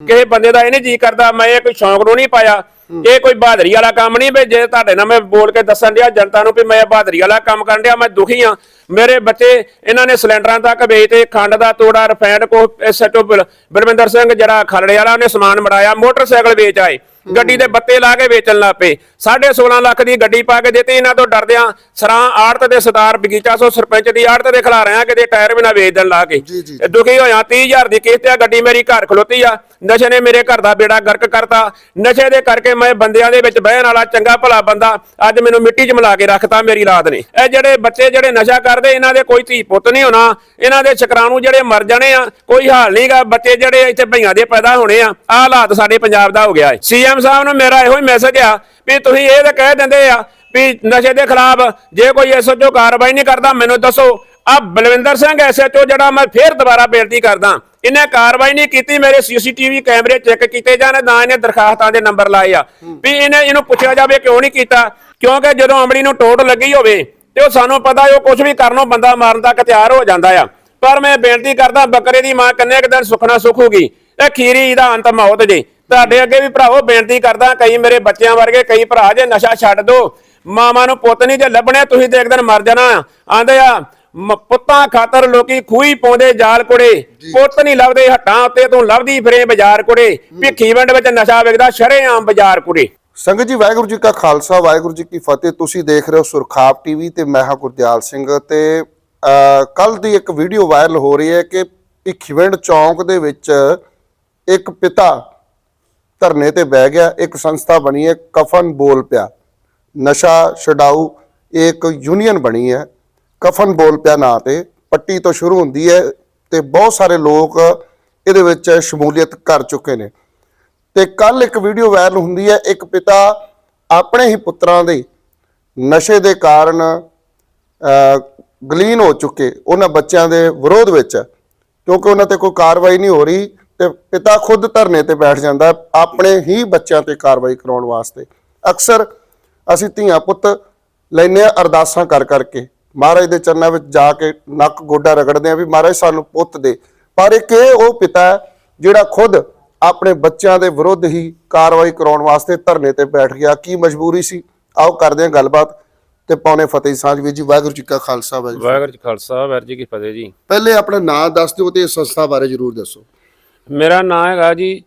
ਕਿਸੇ ਬੰਦੇ ਦਾ ਇਹ ਨਹੀਂ ਜੀ ਕਰਦਾ ਮੈਂ ਇਹ ਕੋਈ ਸ਼ੌਂਕ ਨੂੰ ਨਹੀਂ ਪਾਇਆ। ਇਹ ਕੋਈ ਬਹਾਦਰੀ ਵਾਲਾ ਕੰਮ ਨਹੀਂ ਵੀ ਜੇ ਤੁਹਾਡੇ ਨਾਲ ਮੈਂ ਬੋਲ ਕੇ ਦੱਸਣ ਡਿਆ ਜਨਤਾ ਨੂੰ ਵੀ ਮੈਂ ਬਹਾਦਰੀ ਵਾਲਾ ਕੰਮ ਕਰਨ ਡਿਆ ਮੈਂ ਦੁਖੀ ਆ। ਮੇਰੇ ਬੱਚੇ ਇਹਨਾਂ ਨੇ ਸਿਲੰਡਰਾਂ ਤੱਕ ਵੇਚਤੇ ਖੰਡ ਦਾ ਤੋੜਾ ਰਿਫਾਈਨਡ ਕੋ ਐਸਐਚਓ ਬਲਵਿੰਦਰ ਸਿੰਘ ਜਿਹੜਾ ਖਲੜੇ ਵਾਲਾ ਉਹਨੇ ਸਮਾਨ ਮੜਾਇਆ ਮੋਟਰਸਾਈਕਲ ਵੇਚ ਆਏ। ਗੱਡੀ ਦੇ ਬੱਤੇ ਲਾ ਕੇ ਵੇਚਣ ਲੱਗ ਪਏ। 16.5 ਲੱਖ ਦੀ ਗੱਡੀ ਪਾ ਕੇ ਦਿੱਤੀ ਇਹਨਾਂ ਤੋਂ ਡਰਦਿਆਂ ਸਰਾਂ ਆੜਤ ਦੇ ਸਰਦਾਰ ਬਗੀਚਾ ਸੋ ਸਰਪੰਚ ਦੀ ਆੜਤ ਦੇ ਖਿਲਾ ਰਿਆਂ ਕਿਤੇ ਟਾਇਰ ਵੀ ਨਾ ਵੇਚ ਦੇਣ ਲਾ ਕੇ। ਦੁਖੀ ਹੋਇਆ 30000 ਦੀ ਕਿਸ਼ਤ ਆ ਗੱਡੀ ਮੇਰੀ ਘਰ ਖਲੋਤੀ ਆ। ਨਸ਼ੇ ਨੇ ਮੇਰੇ ਘਰ ਦਾ ਬੇੜਾ ਗਰਕ ਕਰਤਾ। ਨਸ਼ੇ ਦੇ ਕਰਕੇ ਮੈਂ ਬੰਦਿਆਂ ਦੇ ਵਿੱਚ ਬਹਿਣ ਵਾਲਾ ਚੰਗਾ ਭਲਾ ਬੰਦਾ ਅੱਜ ਮੈਨੂੰ ਮਿੱਟੀ 'ਚ ਮਿਲਾ ਕੇ ਰੱਖਤਾ ਮੇਰੀ ਲਾਦ ਨੇ। ਇਹ ਜਿਹੜੇ ਬੱਚੇ ਜਿਹੜੇ ਨਸ਼ਾ ਕਰਦੇ ਇਹਨਾਂ ਦੇ ਕੋਈ ਧੀ ਪੁੱਤ ਨਹੀਂ ਹੋਣਾ। ਇਹਨਾਂ ਦੇ ਸ਼ੁਕਰਾਣੂ ਜਿਹੜੇ ਮਰ ਜਾਣੇ ਆ, ਕੋਈ ਹਾਲ ਨਹੀਂਗਾ ਬੱਚੇ ਜਿਹੜੇ ਇੱਥੇ ਭਈਆਂ ਦੇ ਪੈਦਾ ਹੋਣੇ ਆ, ਆਹ ਹਾਲਾਤ ਸਾਡੇ ਪੰਜਾਬ ਦਾ ਹੋ ਗਿਆ ਹੈ ਸੀਐਮ ਸਾਹਿਬ ਨੂੰ ਮੇਰਾ ਇਹੋ ਹੀ ਮੈਸੇਜ ਆ ਵੀ ਤੁਸੀਂ ਇਹ ਤਾਂ ਕਹਿ ਦਿੰਦੇ ਆ ਵੀ ਨਸ਼ੇ ਦੇ ਖਿਲਾਫ ਜੇ ਕੋਈ ਐਸਓਚਓ ਕਾਰਵਾਈ ਨਹੀਂ ਕਰਦਾ, ਮੈਨੂੰ ਦੱਸੋ। ਆ ਬਲਵਿੰਦਰ ਸਿੰਘ ਐਸਐਚਓ ਜਿਹੜਾ ਮੈਂ ਫੇਰ ਦੁਬਾਰਾ ਬੇਨਤੀ ਕਰਦਾ, ਇਹਨੇ ਕਾਰਵਾਈ ਨਹੀਂ ਕੀਤੀ, ਮੇਰੇ ਸੀਸੀਟੀਵੀ ਕੈਮਰੇ ਚੈੱਕ ਕੀਤੇ ਜਾਣ, ਨਾ ਇਹਨੇ ਦਰਖਾਸਤਾਂ ਦੇ ਨੰਬਰ ਲਾਏ ਆ। ਵੀ ਇਹਨੇ, ਇਹਨੂੰ ਪੁੱਛਿਆ ਜਾਵੇ ਕਿਉਂ ਨਹੀਂ ਕੀਤਾ, ਕਿਉਂਕਿ ਜਦੋਂ ਅਮਲੀ ਨੂੰ ਟੋਟ ਲੱਗੀ ਹੋਵੇ ਤੇ ਉਹ ਸਾਨੂੰ ਪਤਾ ਉਹ ਕੁਝ ਵੀ ਕਰਨੋਂ ਬੰਦਾ ਮਾਰਨ ਤੱਕ ਤਿਆਰ ਹੋ ਜਾਂਦਾ ਆ। ਪਰ ਮੈਂ ਬੇਨਤੀ ਕਰਦਾ ਬੱਕਰੇ ਦੀ ਮਾਂ ਕੰਨੇ ਇੱਕ ਦਿਨ ਸੁਖਣਾ ਸੁਖ ਹੋਗੀ ਇਹ ਖੀਰੀ ਦਾ ਅੰਤ ਮੌਤ ਜੀ। ਤੁਹਾਡੇ ਅੱਗੇ ਵੀ ਭਰਾਵੋ ਬੇਨਤੀ ਕਰਦਾ ਕਈ ਮੇਰੇ ਬੱਚਿਆਂ ਵਰਗੇ ਕਈ ਭਰਾ ਜੇ ਨਸ਼ਾ ਛੱਡ ਦੋ ਮਾਵਾਂ ਨੂੰ ਪੁੱਤ ਨਹੀਂ ਜੇ ਲੱਭਣੇ ਤੁਸੀਂ ਤੇ ਇੱਕ ਦਿਨ ਮਰ ਜਾਣਾ ਆਂਦੇ ਆ ਪੁੱਤਾਂ ਖਾਤਰ ਲੋਕੀ ਖੂਹੀ ਪਾਉਂਦੇ ਜਾਲ ਕੁੜੇ ਪੁੱਤ ਨਹੀਂ ਲੱਭਦੇ ਹੱਟਾਂ ਉੱਤੇ ਤੂੰ ਲੱਭਦੀ ਫਿਰੇ ਬਾਜ਼ਾਰ ਕੁੜੇ। ਭਿੱਖੀ ਵੰਡ ਵਿੱਚ ਨਸ਼ਾ ਵਿਕਦਾ ਸ਼ਰੇਆਮ ਬਾਜ਼ਾਰ ਕੁੜੇ। ਸੰਗਤ ਜੀ, ਵਾਹਿਗੁਰੂ ਜੀ ਕਾ ਖਾਲਸਾ, ਵਾਹਿਗੁਰੂ ਜੀ ਕੀ ਫਤਿਹ। ਤੁਸੀਂ ਦੇਖ ਰਹੇ ਹੋ ਸੁਰਖਾਪ ਟੀਵੀ ਤੇ ਮੈਂ ਹਾਂ ਗੁਰਦਿਆਲ ਸਿੰਘ ਤੇ ਕੱਲ ਦੀ ਇੱਕ ਵੀਡੀਓ ਵਾਇਰਲ ਹੋ ਰਹੀ ਹੈ ਕਿ ਭਿੱਖੀਵਿੰਡ ਚੌਂਕ ਦੇ ਵਿੱਚ ਇੱਕ ਪਿਤਾ ਧਰਨੇ ਤੇ ਬਹਿ ਗਿਆ, ਇੱਕ ਸੰਸਥਾ ਬਣੀ ਹੈ, ਕਫਨ ਬੋਲ ਪਿਆ। ਨਸ਼ਾ ਛਡਾਊ ਇੱਕ ਯੂਨੀਅਨ ਬਣੀ ਹੈ, ਕਫਨ ਬੋਲ ਪਿਆ ਨਾਂ ਤੇ। ਪੱਟੀ ਤੋਂ ਸ਼ੁਰੂ ਹੁੰਦੀ ਹੈ ਤੇ ਬਹੁਤ ਸਾਰੇ ਲੋਕ ਇਹਦੇ ਵਿੱਚ ਸ਼ਮੂਲੀਅਤ ਕਰ ਚੁੱਕੇ ਨੇ। ਤੇ ਕੱਲ ਇੱਕ ਵੀਡੀਓ ਵਾਇਰਲ ਹੁੰਦੀ ਹੈ, ਇੱਕ ਪਿਤਾ ਆਪਣੇ ਹੀ ਪੁੱਤਰਾਂ ਦੇ ਨਸ਼ੇ ਦੇ ਕਾਰਨ ਗਲੀਨ ਹੋ ਚੁੱਕੇ, ਉਹਨਾਂ ਬੱਚਿਆਂ ਦੇ ਵਿਰੋਧ ਵਿੱਚ, ਕਿਉਂਕਿ ਉਹਨਾਂ ਤੇ ਕੋਈ ਕਾਰਵਾਈ ਨਹੀਂ ਹੋ ਰਹੀ ਤੇ ਪਿਤਾ ਖੁਦ ਧਰਨੇ ਤੇ ਬੈਠ ਜਾਂਦਾ, ਆਪਣੇ ਹੀ ਬੱਚਿਆਂ ਤੇ ਕਾਰਵਾਈ ਕਰਾਉਣ ਵਾਸਤੇ। ਅਕਸਰ ਅਸੀਂ ਧੀਆਂ ਪੁੱਤ ਲੈਨੇ ਆ ਅਰਦਾਸਾਂ ਕਰ ਕਰਕੇ। ਮਹਾਰਾਜ ਦੇ ਚਰਨਾਂ ਵਿੱਚ ਜਾ ਕੇ ਨੱਕ ਗੋਡਾ ਰਗੜਦੇ ਆ ਵੀ ਮਹਾਰਾਜ ਸਾਨੂੰ ਪੁੱਤ ਦੇ। ਪਰ ਇੱਕ ਇਹ ਉਹ ਪਿਤਾ ਹੈ ਜਿਹੜਾ ਖੁਦ ਆਪਣੇ ਬੱਚਿਆਂ ਦੇ ਵਿਰੁੱਧ ਹੀ ਕਾਰਵਾਈ ਕਰਾਉਣ ਵਾਸਤੇ ਧਰਨੇ ਤੇ ਬੈਠ ਗਿਆ। ਕੀ ਮਜਬੂਰੀ ਸੀ? ਆਓ ਕਰਦੇ ਹਾਂ ਗੱਲਬਾਤ ਤੇ ਪਾਉਨੇ ਫਤਿਹ ਸਾਂਝ ਜੀ ਵਾਹਿਗੁਰੂ ਜੀ ਕਾ ਖਾਲਸਾ ਵਾਹਿਗੁਰੂ। ਵਾਹਿਗੁਰੂ ਜੀ ਖਾਲਸਾ ਵਾਹਿਗੁਰੂ ਜੀ ਕੀ ਫਤਿਹ ਜੀ। ਪਹਿਲੇ ਆਪਣਾ ਨਾਮ ਦੱਸ ਦਿਓ ਤੇ ਇਸ ਸੰਸਥਾ ਬਾਰੇ ਜਰੂਰ ਦੱਸੋ। ਮੇਰਾ ਨਾਮ ਹੈਗਾ ਜੀ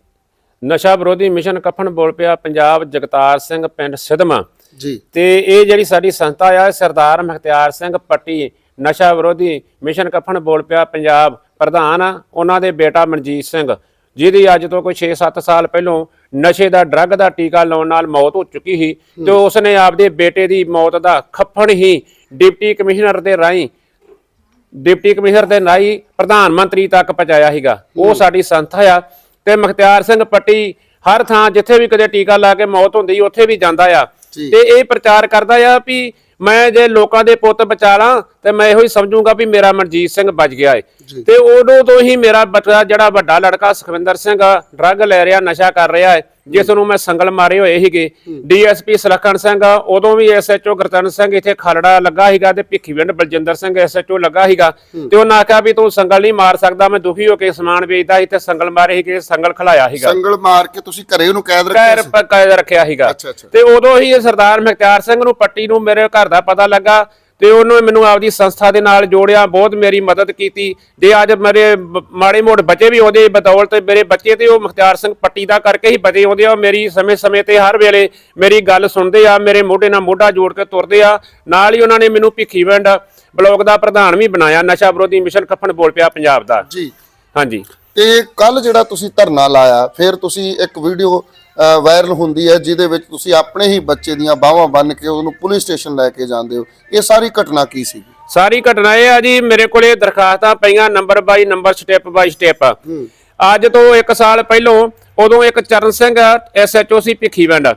ਨਸ਼ਾ ਵਿਰੋਧੀ ਮਿਸ਼ਨ ਕਫਨ ਬੋਲ ਪਿਆ ਪੰਜਾਬ ਜਗਤਾਰ ਸਿੰਘ ਪਿੰਡ ਸਿਧਮਾ। ਜੀ। ਤੇ ਇਹ ਜਿਹੜੀ ਸਾਡੀ ਸੰਸਥਾ ਆ ਸਰਦਾਰ ਮੁਖਤਿਆਰ ਸਿੰਘ ਪੱਟੀ ਨਸ਼ਾ ਵਿਰੋਧੀ ਮਿਸ਼ਨ ਕਫਨ ਬੋਲ ਪਿਆ ਪੰਜਾਬ ਪ੍ਰਧਾਨ ਆ ਉਹਨਾਂ ਦੇ ਬੇਟਾ ਮਨਜੀਤ ਸਿੰਘ। ਜਿਹਦੀ ਅੱਜ ਤੋਂ ਕੋਈ 6-7 ਸਾਲ ਪਹਿਲੋਂ ਨਸ਼ੇ ਦਾ ਡਰੱਗ ਦਾ ਟੀਕਾ ਲਾਉਣ ਨਾਲ ਮੌਤ ਹੋ ਚੁੱਕੀ ਸੀ ਤੇ ਉਸਨੇ ਆਪਦੇ ਬੇਟੇ ਦੀ ਮੌਤ ਦਾ ਖੱਫਣ ਹੀ ਡਿਪਟੀ ਕਮਿਸ਼ਨਰ ਦੇ ਰਾਹੀਂ ਡਿਪਟੀ ਕਮਿਸ਼ਨਰ ਦੇ ਰਾਹੀਂ ਪ੍ਰਧਾਨ ਮੰਤਰੀ ਤੱਕ ਪਹੁੰਚਾਇਆ ਸੀਗਾ। ਉਹ ਸਾਡੀ ਸੰਸਥਾ ਆ ਤੇ ਮੁਖਤਿਆਰ ਸਿੰਘ ਪੱਟੀ ਹਰ ਥਾਂ ਜਿੱਥੇ ਵੀ ਕਦੇ ਟੀਕਾ ਲਾ ਕੇ ਮੌਤ ਹੁੰਦੀ ਉੱਥੇ ਵੀ ਜਾਂਦਾ ਆ। ਤੇ ਇਹ ਪ੍ਰਚਾਰ ਕਰਦਾ ਆ ਵੀ ਮੈਂ ਜੇ ਲੋਕਾਂ ਦੇ ਪੁੱਤ ਬਚਾ ਲਾਂ ਤੇ ਮੈਂ ਇਹੋ ਹੀ ਸਮਝੂੰਗਾ ਵੀ ਮੇਰਾ ਮਨਜੀਤ ਸਿੰਘ ਬਚ ਗਿਆ ਏ। ਤੇ ਉਦੋਂ ਤੋਂ ਹੀ ਮੇਰਾ ਬੱਚਾ ਜਿਹੜਾ ਵੱਡਾ ਲੜਕਾ ਸੁਖਵਿੰਦਰ ਸਿੰਘ ਡਰੱਗ ਲੈ ਰਿਹਾ ਨਸ਼ਾ ਕਰ ਰਿਹਾ ਹੈ ਜਿਸ ਨੂੰ ਮੈਂ ਸੰਗਲ ਮਾਰੇ ਹੋਏ ਸੀਗੇ। ਡੀਐਸਪੀ ਸੁਲੱਖਣ ਸਿੰਘ ਉਦੋਂ ਵੀ ਐਸਐਚਓ ਗੁਰਤਨ ਸਿੰਘ ਇੱਥੇ ਖਾਲੜਾ ਲੱਗਾ ਸੀਗਾ ਤੇ ਭਿੱਖੀਵਿੰਡ ਬਲਜਿੰਦਰ ਸਿੰਘ ਐਸਐਚਓ ਲੱਗਾ ਸੀਗਾ। ਤੇ ਉਹਨਾਂ ਆਖਿਆ ਵੀ ਤੂੰ ਸੰਗਲ ਨਹੀਂ ਮਾਰ ਸਕਦਾ ਮੈਂ ਦੁਖੀ ਹੋ ਕੇ ਸਮਾਨ ਵੇਚਦਾ ਸੀ ਤੇ ਸੰਗਲ ਮਾਰੇ ਸੀਗੇ ਸੰਗਲ ਖਲਾਇਆ ਸੀਗਾ। ਸੰਗਲ ਮਾਰ ਕੇ ਤੁਸੀਂ ਘਰੇ ਉਹਨੂੰ ਕੈਦ ਰੱਖਿਆ ਸੀ? ਕਾਇਦ ਰੱਖਿਆ ਸੀਗਾ। ਤੇ ਉਦੋਂ ਹੀ ਸਰਦਾਰ ਮੁਖਤਿਆਰ ਸਿੰਘ ਨੂੰ ਪੱਟੀ ਨੂੰ ਮੇਰੇ ਘਰ ਦਾ ਪਤਾ ਲੱਗਾ। ਤੇ ਉਹਨੇ ਮੈਨੂੰ ਆਪਦੀ ਸੰਸਥਾ ਦੇ ਨਾਲ ਜੋੜਿਆ ਬਹੁਤ ਮੇਰੀ ਮਦਦ ਕੀਤੀ। ਤੇ ਅੱਜ ਮੇਰੇ ਮਾੜੇ ਮੋੜ ਬੱਚੇ ਵੀ ਉਹਦੇ ਬਦੌਲਤ ਮੇਰੇ ਬੱਚੇ ਤੇ ਉਹ ਮੁਖਤਿਆਰ ਸਿੰਘ ਪੱਟੀ ਦਾ ਕਰਕੇ ਹੀ ਬਚੇ ਆਉਂਦੇ ਆ। ਮੇਰੀ ਸਮੇਂ-ਸਮੇਂ ਤੇ ਹਰ ਵੇਲੇ ਮੇਰੀ ਗੱਲ ਸੁਣਦੇ ਆ ਮੇਰੇ ਮੋਢੇ ਨਾਲ ਮੋਢਾ ਜੋੜ ਕੇ ਤੁਰਦੇ ਆ। ਨਾਲ ਹੀ ਉਹਨਾਂ ਨੇ ਮੈਨੂੰ ਭਿੱਖੀਵਿੰਡ ਬਲਾਕ ਦਾ ਪ੍ਰਧਾਨ ਵੀ ਬਣਾਇਆ ਨਸ਼ਾ ਵਿਰੋਧੀ ਮਿਸ਼ਨ ਕਫਨ ਬੋਲ ਪਿਆ ਪੰਜਾਬ ਦਾ। ਜੀ। ਹਾਂਜੀ। ਤੇ ਕੱਲ ਜਿਹੜਾ ਤੁਸੀਂ ਧਰਨਾ ਲਾਇਆ ਫਿਰ ਤੁਸੀਂ ਇੱਕ ਵੀਡੀਓ ਵਾਇਰਲ ਹੁੰਦੀ ਹੈ ਜਿਹਦੇ ਵਿੱਚ ਤੁਸੀਂ ਆਪਣੇ ਹੀ ਬੱਚੇ ਦੀਆਂ ਬਾਹਾਂ ਬੰਨ ਕੇ ਉਹਨੂੰ ਪੁਲਿਸ ਸਟੇਸ਼ਨ ਲੈ ਕੇ ਜਾਂਦੇ ਹੋ। ਇਹ ਸਾਰੀ ਘਟਨਾ ਕੀ ਸੀ? ਸਾਰੀ ਘਟਨਾ ਇਹ ਆ ਜੀ ਮੇਰੇ ਕੋਲੇ ਦਰਖਾਸਤਾਂ ਪਈਆਂ number by number step by step ਅੱਜ ਤੋਂ 1 ਸਾਲ ਪਹਿਲੋਂ ਉਦੋਂ ਇੱਕ ਚਰਨ ਸਿੰਘ ਐਸਐਚਓ ਸੀ ਭਿੱਖੀਵਿੰਡ।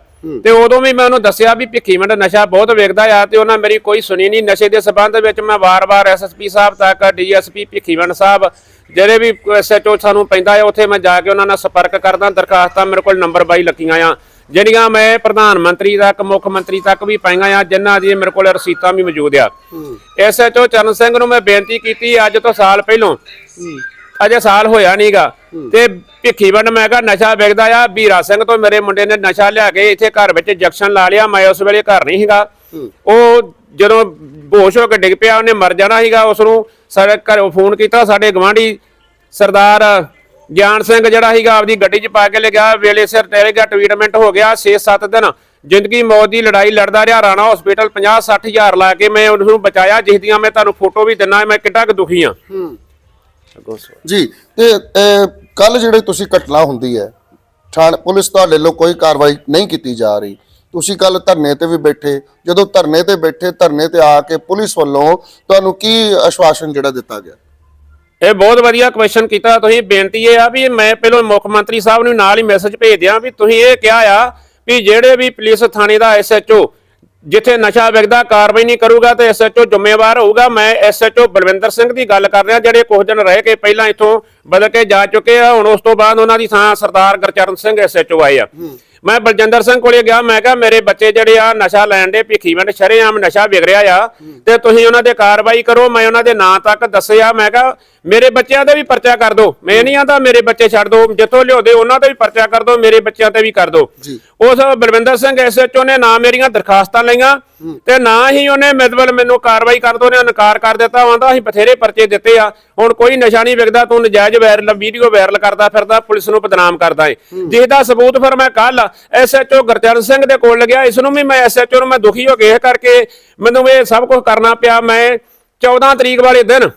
ਤੇ ਉਦੋਂ ਵੀ ਮੈਂ ਉਹਨੂੰ ਦੱਸਿਆ ਵੀ ਭਿੱਖੀਵਿੰਡ ਨਸ਼ਾ ਬਹੁਤ ਵੇਚਦਾ ਆ ਤੇ ਉਹਨਾਂ ਮੇਰੀ ਕੋਈ ਸੁਣੀ ਨਹੀਂ। ਨਸ਼ੇ ਦੇ ਸਬੰਧ ਵਿੱਚ ਮੈਂ ਵਾਰ-ਵਾਰ ਐਸਐਸਪੀ ਸਾਹਿਬ ਤੱਕ ਡੀਐਸਪੀ ਭਿੱਖੀਵਿੰਡ ਸਾਹਿਬ ਜਿਹੜੇ ਵੀ ਐਸਐਚਓ ਸਾਨੂੰ ਪੈਂਦਾ ਆ ਉੱਥੇ ਮੈਂ ਜਾ ਕੇ ਉਹਨਾਂ ਨਾਲ ਸੰਪਰਕ ਕਰਦਾ ਦਰਖਾਸਤਾਂ ਮੇਰੇ ਕੋਲ ਨੰਬਰ ਬਾਈ ਲੱਗੀਆਂ ਆ। ਜਿਹੜੀਆਂ ਮੈਂ ਪ੍ਰਧਾਨ ਮੰਤਰੀ ਤੱਕ ਮੁੱਖ ਮੰਤਰੀ ਤੱਕ ਵੀ ਪਾਈਆਂ ਆ ਜਿਨ੍ਹਾਂ ਦੀ ਮੇਰੇ ਕੋਲ ਰਸੀਤਾਂ ਵੀ ਮੌਜੂਦ ਆ। ਐਸਐਚਓ ਚਰਨ ਸਿੰਘ ਨੂੰ ਮੈਂ ਬੇਨਤੀ ਕੀਤੀ ਅੱਜ ਤੋਂ ਸਾਲ ਪਹਿਲੋਂ ਅਜੇ ਸਾਲ ਹੋਇਆ ਨਹੀਂਗਾ ਤੇ ਭਿੱਖੀਵੰਡ ਮੈਂ ਕਿਹਾ ਨਸ਼ਾ ਵਿਕਦਾ ਆ ਵੀਰਾ ਸਿੰਘ ਤੋਂ ਮੇਰੇ ਮੁੰਡੇ ਨੇ ਨਸ਼ਾ ਲਿਆ ਕੇ ਇੱਥੇ ਘਰ ਵਿੱਚ ਇੰਜੈਕਸ਼ਨ ਲਾ ਲਿਆ ਮੈਂ ਉਸ ਵੇਲੇ ਘਰ ਨਹੀਂ ਸੀਗਾ। ਉਹ ਜਦੋਂ ਬੋਸ਼ ਹੋ ਕੇ ਡਿੱਗ ਪਿਆ ਉਹਨੇ ਮਰ ਜਾਣਾ ਸੀਗਾ ਉਸ ਨੂੰ ਸਾਡੇ ਘਰੋਂ ਫੋਨ ਕੀਤਾ ਸਾਡੇ ਗਵਾਂਢੀ ਸਰਦਾਰ ਗਿਆਨ ਸਿੰਘ ਜਿਹੜਾ ਸੀਗਾ ਆਪਦੀ ਗੱਡੀ 'ਚ ਪਾ ਕੇ ਲੈ ਗਿਆ ਵੇਲੇ ਸਿਰ ਗਿਆ ਟ੍ਰੀਟਮੈਂਟ ਹੋ ਗਿਆ 6-7 ਦਿਨ ਜ਼ਿੰਦਗੀ ਮੌਤ ਦੀ ਲੜਾਈ ਲੜਦਾ ਰਿਹਾ ਰਾਣਾ ਹਸਪੀਟਲ 50-60 ਹਜ਼ਾਰ ਲਾ ਕੇ ਮੈਂ ਉਸ ਨੂੰ ਬਚਾਇਆ ਜਿਸ ਦੀਆਂ ਮੈਂ ਤੁਹਾਨੂੰ ਫੋਟੋ ਵੀ ਦਿੰਨਾ ਮੈਂ ਕਿੱਡਾ ਕੁ ਦੁਖੀ ਆ ਜੀ ਤੇ ਕੱਲ ਜਿਹੜੇ ਤੁਸੀਂ ਘਟਨਾ ਹੁੰਦੀ ਹੈ, ਥਾਣ, ਪੁਲਿਸ ਤੁਹਾਡੇ ਵੱਲੋਂ ਕੋਈ ਕਾਰਵਾਈ ਨਹੀਂ ਕੀਤੀ ਜਾ ਰਹੀ। ਤੁਸੀਂ ਕੱਲ ਧਰਨੇ ਤੇ ਵੀ ਬੈਠੇ। ਜਦੋਂ ਧਰਨੇ ਤੇ ਬੈਠੇ, ਧਰਨੇ ਤੇ ਆ ਕੇ ਪੁਲਿਸ ਵੱਲੋਂ ਤੁਹਾਨੂੰ ਕੀ ਆਸ਼ਵਾਸਨ ਜਿਹੜਾ ਦਿੱਤਾ ਗਿਆ? ਇਹ ਬਹੁਤ ਵਧੀਆ ਕੁਐਸਚਨ ਕੀਤਾ। ਤੁਸੀਂ ਬੇਨਤੀ ਇਹ ਆ ਵੀ ਮੈਂ ਪਹਿਲਾਂ ਮੁੱਖ ਮੰਤਰੀ ਸਾਹਿਬ ਨੂੰ ਨਾਲ ਹੀ ਮੈਸੇਜ ਭੇਜ ਦਿਆਂ ਵੀ ਤੁਸੀਂ ਇਹ ਕਿਹਾ ਆ ਵੀ ਜਿਹੜੇ ਵੀ ਪੁਲਿਸ ਥਾਣੇ ਦਾ ਐਸਐਚਓ ਜਿੱਥੇ ਨਸ਼ਾ ਵਿਕਦਾ ਕਾਰਵਾਈ ਨਹੀਂ ਕਰੂਗਾ ਤੇ ਐਸਐਚਓ ਜ਼ਿੰਮੇਵਾਰ ਹੋਊਗਾ। ਮੈਂ ਐਸਐਚਓ ਬਲਵਿੰਦਰ ਸਿੰਘ ਦੀ ਗੱਲ ਕਰ ਰਿਹਾ ਜਿਹੜੇ ਕੁਝ ਦਿਨ ਰਹਿ ਕੇ ਪਹਿਲਾਂ ਇੱਥੋਂ ਬਦਲ ਕੇ ਜਾ ਚੁੱਕੇ ਆ ਹੁਣ ਉਸ ਤੋਂ ਬਾਅਦ ਉਹਨਾਂ ਦੀ ਥਾਂ ਸਰਦਾਰ ਗੁਰਚਰਨ ਸਿੰਘ ਐਸਐਚਓ ਆਏ ਆ। ਮੈਂ ਬਲਜਿੰਦਰ ਸਿੰਘ ਕੋਲੇ ਗਿਆ ਮੈਂ ਕਿਹਾ ਮੇਰੇ ਬੱਚੇ ਜਿਹੜੇ ਆ ਨਸ਼ਾ ਲੈਣ ਦੇ ਭਿੱਖੀਵੰਡ ਸ਼ਰੇਆਮ ਨਸ਼ਾ ਵਿਕ ਰਿਹਾ ਆ ਤੇ ਤੁਸੀਂ ਉਹਨਾਂ ਦੇ ਕਾਰਵਾਈ ਕਰੋ ਮੈਂ ਉਹਨਾਂ ਦੇ ਨਾਂ ਤੱਕ ਦੱਸਿਆ ਮੈਂ ਕਿਹਾ ਮੇਰੇ ਬੱਚਿਆਂ ਤੇ ਵੀ ਪਰਚਾ ਕਰ ਦਿਓ ਮੈਂ ਨਹੀਂ ਆਂਦਾ ਮੇਰੇ ਬੱਚੇ ਛੱਡ ਦਿਓ ਜਿੱਥੋਂ ਲਿਆਉਂਦੇ ਉਹਨਾਂ ਤੇ ਵੀ ਪਰਚਾ ਕਰ ਦਿਓ ਮੇਰੇ ਬੱਚਿਆਂ ਤੇ ਵੀ ਕਰ ਦਿਓ। ਉਸ ਬਲਵਿੰਦਰ ਸਿੰਘ ਐਸਐਚਓ ਨੇ ਨਾ ਮੇਰੀਆਂ ਦਰਖਾਸਤਾਂ ਲਈਆਂ ਤੇ ਨਾ ਹੀ ਉਹਨੇ ਮਤਲਬ ਮੈਨੂੰ ਕਾਰਵਾਈ ਕਰਨ ਤੋਂ ਉਹਨੇ ਇਨਕਾਰ ਕਰ ਦਿੱਤਾ। ਆਂਦਾ ਅਸੀਂ ਬਥੇਰੇ ਪਰਚੇ ਦਿੱਤੇ ਆ ਹੁਣ ਕੋਈ ਨਸ਼ਾ ਨਹੀਂ ਵਿਕਦਾ ਤੂੰ ਨਜਾਇਜ਼ ਵਾਇਰਲ ਵੀਡੀਓ ਵਾਇਰਲ ਕਰਦਾ ਫਿਰਦਾ ਪੁਲਿਸ ਨੂੰ ਬਦਨਾਮ ਕਰਦਾ ਏ। ਜਿਸ ਦਾ ਸਬੂਤ ਫਿਰ ਮੈਂ ਕੱਲ ਐਸਐਚਓ ਗੁਰਚਰਨ ਸਿੰਘ ਦੇ ਕੋਲ ਲੱਗਿਆ ਇਸ ਨੂੰ ਵੀ ਮੈਂ ਐਸਐਚਓ ਨੂੰ ਮੈਂ ਦੁਖੀ ਹੋ ਗਿਆ ਕਰਕੇ ਮੈਨੂੰ ਇਹ ਸਭ ਕੁਝ ਕਰਨਾ ਪਿਆ। ਮੈਂ 14 ਤਰੀਕ ਵਾਲੇ ਦਿਨ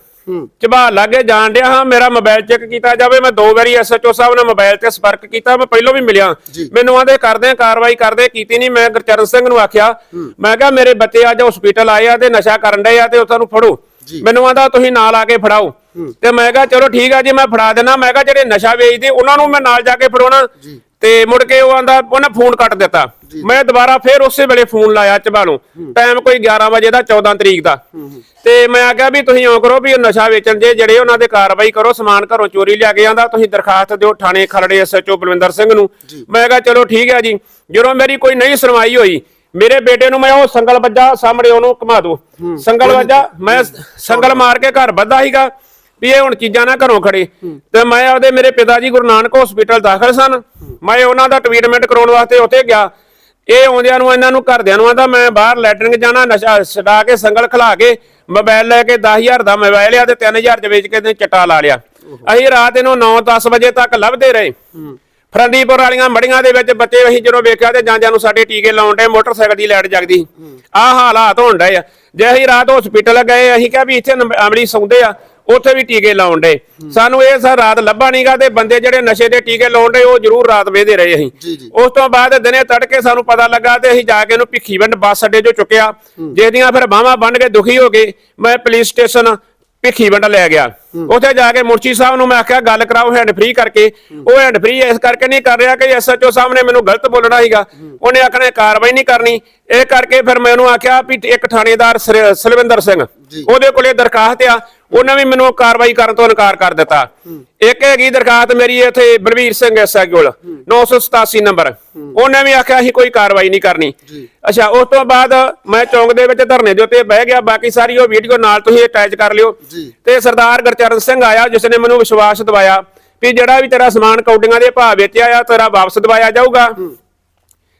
ਚਬਾ ਲਾਗੇ ਜਾਣ ਡਿਆ ਹਾਂ ਮੇਰਾ ਮੋਬਾਈਲ ਚੈੱਕ ਕੀਤਾ ਜਾਵੇ। ਮੈਂ ਦੋ ਵਾਰੀ ਐਸਐਚਓ ਸਾਹਿਬ ਨਾਲ ਮੋਬਾਈਲ ਤੇ ਸੰਪਰਕ ਕੀਤਾ ਮੈਂ ਪਹਿਲਾਂ ਵੀ ਮਿਲਿਆ। ਮੈਨੂੰ ਆਂਦੇ ਕਰਦੇ ਆ ਕਾਰਵਾਈ ਕਰਦੇ ਕੀਤੀ ਨਹੀਂ ਮੈਂ ਗੁਰਚਰਨ ਸਿੰਘ ਨੂੰ ਆਖਿਆ ਮੈਂ ਕਿਹਾ ਮੇਰੇ ਬੱਚੇ ਅੱਜ ਹਸਪੀਟਲ ਆਏ ਆ ਤੇ ਨਸ਼ਾ ਕਰਨ ਡਏ ਆ ਤੇ ਉਹਨਾਂ ਨੂੰ ਫੜੋ। ਮੈਨੂੰ ਆਂਦਾ ਤੁਸੀਂ ਨਾਲ ਆ ਕੇ ਫੜਾਓ। ਤੇ ਮੈਂ ਕਿਹਾ ਚਲੋ ਠੀਕ ਆ ਜੀ ਮੈਂ ਫੜਾ ਦੇਣਾ। ਮੈਂ ਕਿਹਾ ਜਿਹੜੇ ਨਸ਼ਾ ਵੇਚਦੇ ਉਹਨਾਂ ਨੂੰ ਮੈਂ ਨਾਲ ਜਾ ਕੇ ਫੜਾਉਣਾ। ਤੇ ਮੁੜ ਕੇ ਉਹ ਆਂਦਾ ਉਹਨੇ ਫੋਨ ਕੱਟ ਦਿੱਤਾ। ਮੈਂ ਦੁਬਾਰਾ ਫੇਰ ਉਸੇ ਵੇਲੇ ਫੋਨ ਲਾਇਆ ਚਬਾਲੂ ਟਾਈਮ ਕੋਈ 11 ਵਜੇ ਦਾ 14 ਤਰੀਕ ਦਾ। ਤੇ ਮੈਂ ਆਖਿਆ ਵੀ ਤੁਸੀਂ ਇਉਂ ਕਰੋ ਵੀ ਉਹ ਨਸ਼ਾ ਵੇਚਣ ਜੇ ਜਿਹੜੇ ਉਹਨਾਂ ਦੇ ਕਾਰਵਾਈ ਕਰੋ ਸਮਾਨ ਘਰੋਂ ਚੋਰੀ ਲਿਆ ਕੇ ਆਂਦਾ ਤੁਸੀਂ ਦਰਖਾਸਤ ਦਿਓ ਥਾਣੇ ਖਰੜੇ ਐਸਐਚਓ ਬਲਵਿੰਦਰ ਸਿੰਘ ਨੂੰ। ਮੈਂ ਕਿਹਾ ਚਲੋ ਠੀਕ ਹੈ ਜੀ। ਜਦੋਂ ਮੇਰੀ ਕੋਈ ਨਹੀਂ ਸੁਣਵਾਈ ਹੋਈ ਮੇਰੇ ਬੇਟੇ ਨੂੰ ਮੈਂ ਉਹ ਸੰਗਲ ਵੱਜਾ ਸਾਹਮਣੇ ਉਹਨੂੰ ਘੁਮਾ ਦੋ। ਸੰਗਲ ਵੱਜਾ ਮੈਂ ਸੰਗਲ ਮਾਰ ਕੇ ਘਰ ਵੱਧਾ ਸੀਗਾ। ਵੀ ਇਹ ਹੁਣ ਚੀਜ਼ਾਂ ਨਾ ਘਰੋਂ ਖੜੇ। ਤੇ ਮੈਂ ਆਪਦੇ ਮੇਰੇ ਪਿਤਾ ਜੀ ਗੁਰੂ ਨਾਨਕ ਹਸਪੀਟਲ ਦਾਖਲ ਸਨ। ਮੈਂ ਉਹਨਾਂ ਦਾ ਟ੍ਰੀਟਮੈਂਟ ਕਰਾਉਣ ਵਾਸਤੇ ਉੱਥੇ ਗਿਆ। ਇਹ ਆਉਂਦਿਆਂ ਨੂੰ ਇਹਨਾਂ ਨੂੰ ਘਰਦਿਆਂ ਨੂੰ ਆਂਦਾ ਮੈਂ ਬਾਹਰ ਲੈਟਰਿੰਗ ਜਾਣਾ ਨਸ਼ਾ ਛਡਾ ਕੇ ਸੰਗਲ ਖਲਾ ਕੇ ਮੋਬਾਈਲ ਲੈ ਕੇ 10000 ਦਾ ਮੋਬਾਈਲ ਆ ਤੇ 3000 ਚ ਵੇਚ ਕੇ ਤੇ ਚਟਾ ਲਾ ਲਿਆ। ਅਸੀਂ ਰਾਤ ਇਹਨੂੰ 9-10 ਵਜੇ ਤੱਕ ਲੱਭਦੇ ਰਹੇ। ਫਰੰਦੀਪੁਰ ਵਾਲੀਆਂ ਮੜੀਆਂ ਦੇ ਵਿੱਚ ਬੱਚੇ ਅਸੀਂ ਜਦੋਂ ਵੇਖਿਆ ਤੇ ਜਾਂਜਾਂ ਨੂੰ ਸਾਡੇ ਟੀਕੇ ਲਾਉਣ ਦੇ ਮੋਟਰਸਾਈਕਲ ਦੀ ਲਾਈਟ ਜਗਦੀ। ਆਹ ਹਾਲਾਤ ਹੋਣ ਡਏ ਆ। ਜੇ ਅਸੀਂ ਰਾਤ ਹਸਪੀਟਲ ਗਏ ਅਸੀਂ ਕਿਹਾ ਵੀ ਇੱਥੇ ਅਮਲੀ ਸੌਂਦੇ ਆ। ਉੱਥੇ ਵੀ ਟੀਕੇ ਲਾਉਣ ਡੇ ਸਾਨੂੰ ਇਹ ਸਰ ਰਾਤ ਲੱਭਾ ਨਹੀਂਗਾ ਤੇ ਬੰਦੇ ਜਿਹੜੇ ਨਸ਼ੇ ਦੇ ਟੀਕੇ ਲਾਉਣ ਡੇ ਉਹ ਜ਼ਰੂਰ ਰਾਤ ਵੇਦੇ ਰਹੇ ਜੀ, ਅਸੀਂ। ਜੀ। ਉਸ ਤੋਂ ਬਾਅਦ ਦਿਨੇ ਤੜਕੇ ਸਾਨੂੰ ਪਤਾ ਲੱਗਾ ਤੇ ਅਸੀਂ ਜਾ ਕੇ ਉਹਨੂੰ ਭਿੱਖੀਵੰਡ ਬੱਸ ਅੱਡੇ 'ਚੋਂ ਚੁੱਕਿਆ। ਜਿਹਦੀਆਂ ਫਿਰ ਬਾਹਾਂ ਬੰਨ ਕੇ ਦੁਖੀ ਹੋ ਗਏ ਮੈਂ ਪੁਲਿਸ ਸਟੇਸ਼ਨ ਭਿੱਖੀਵੰਡ ਲੈ ਗਿਆ। ਉੱਥੇ ਜਾ ਕੇ ਮੁਰਸ਼ੀ ਸਾਹਿਬ ਨੂੰ ਮੈਂ ਆਖਿਆ ਗੱਲ ਕਰਾਓ ਹੈਂਡ ਫ੍ਰੀ ਕਰਕੇ। ਉਹ ਹੈਂਡ ਫ੍ਰੀ ਇਸ ਕਰਕੇ ਨਹੀਂ ਕਰ ਰਿਹਾ ਕਿ ਐਸਐਚਓ ਸਾਹਿਬ ਨੇ ਮੈਨੂੰ ਗਲਤ ਬੋਲਣਾ ਸੀਗਾ। ਉਹਨੇ ਆਖਣਾ ਕਾਰਵਾਈ ਨਹੀਂ ਕਰਨੀ। ਇਹ ਕਰਕੇ ਫਿਰ ਮੈਂ ਉਹਨੂੰ ਆਖਿਆ ਵੀ ਇੱਕ ਥਾਣੇਦਾਰ ਸਲਵਿੰਦਰ ਸਿੰਘ। ਉਹਦੇ ਕੋਲੇ ਦਰਖਾਸਤ ਆ। ਉਹਨੇ ਵੀ ਮੈਨੂੰ ਕਾਰਵਾਈ ਕਰਨ ਤੋਂ ਇਨਕਾਰ ਕਰ ਦਿੱਤਾ। ਇੱਕ ਹੈਗੀ ਦਰਖਾਸਤ ਮੇਰੀ ਇੱਥੇ ਬਲਵੀਰ ਸਿੰਘ ਐਸਾ ਕੋਲ 987 ਨੰਬਰ। ਉਹਨੇ ਵੀ ਆਖਿਆ ਅਸੀਂ ਕੋਈ ਕਾਰਵਾਈ ਨਹੀਂ ਕਰਨੀ। ਅੱਛਾ ਉਸ ਤੋਂ ਬਾਅਦ ਮੈਂ ਚੌਂਕ ਦੇ ਵਿੱਚ ਧਰਨੇ ਦੇ ਉੱਤੇ ਬਹਿ ਗਿਆ ਬਾਕੀ ਸਾਰੀ ਉਹ ਵੀਡੀਓ ਨਾਲ ਤੁਸੀਂ ਅਟੈਚ ਕਰ ਲਿਓ। ਤੇ ਸਰਦਾਰ ਗੁਰਚਰਨ ਸਿੰਘ ਆਇਆ ਜਿਸ ਨੇ ਮੈਨੂੰ ਵਿਸ਼ਵਾਸ ਦਿਵਾਇਆ ਵੀ ਜਿਹੜਾ ਵੀ ਤੇਰਾ ਸਮਾਨ ਕੌਡੀਆਂ ਦੇ ਭਾਅ ਵੇਚਿਆ ਆ ਤੇਰਾ ਵਾਪਸ ਦਿਵਾਇਆ ਜਾਊਗਾ।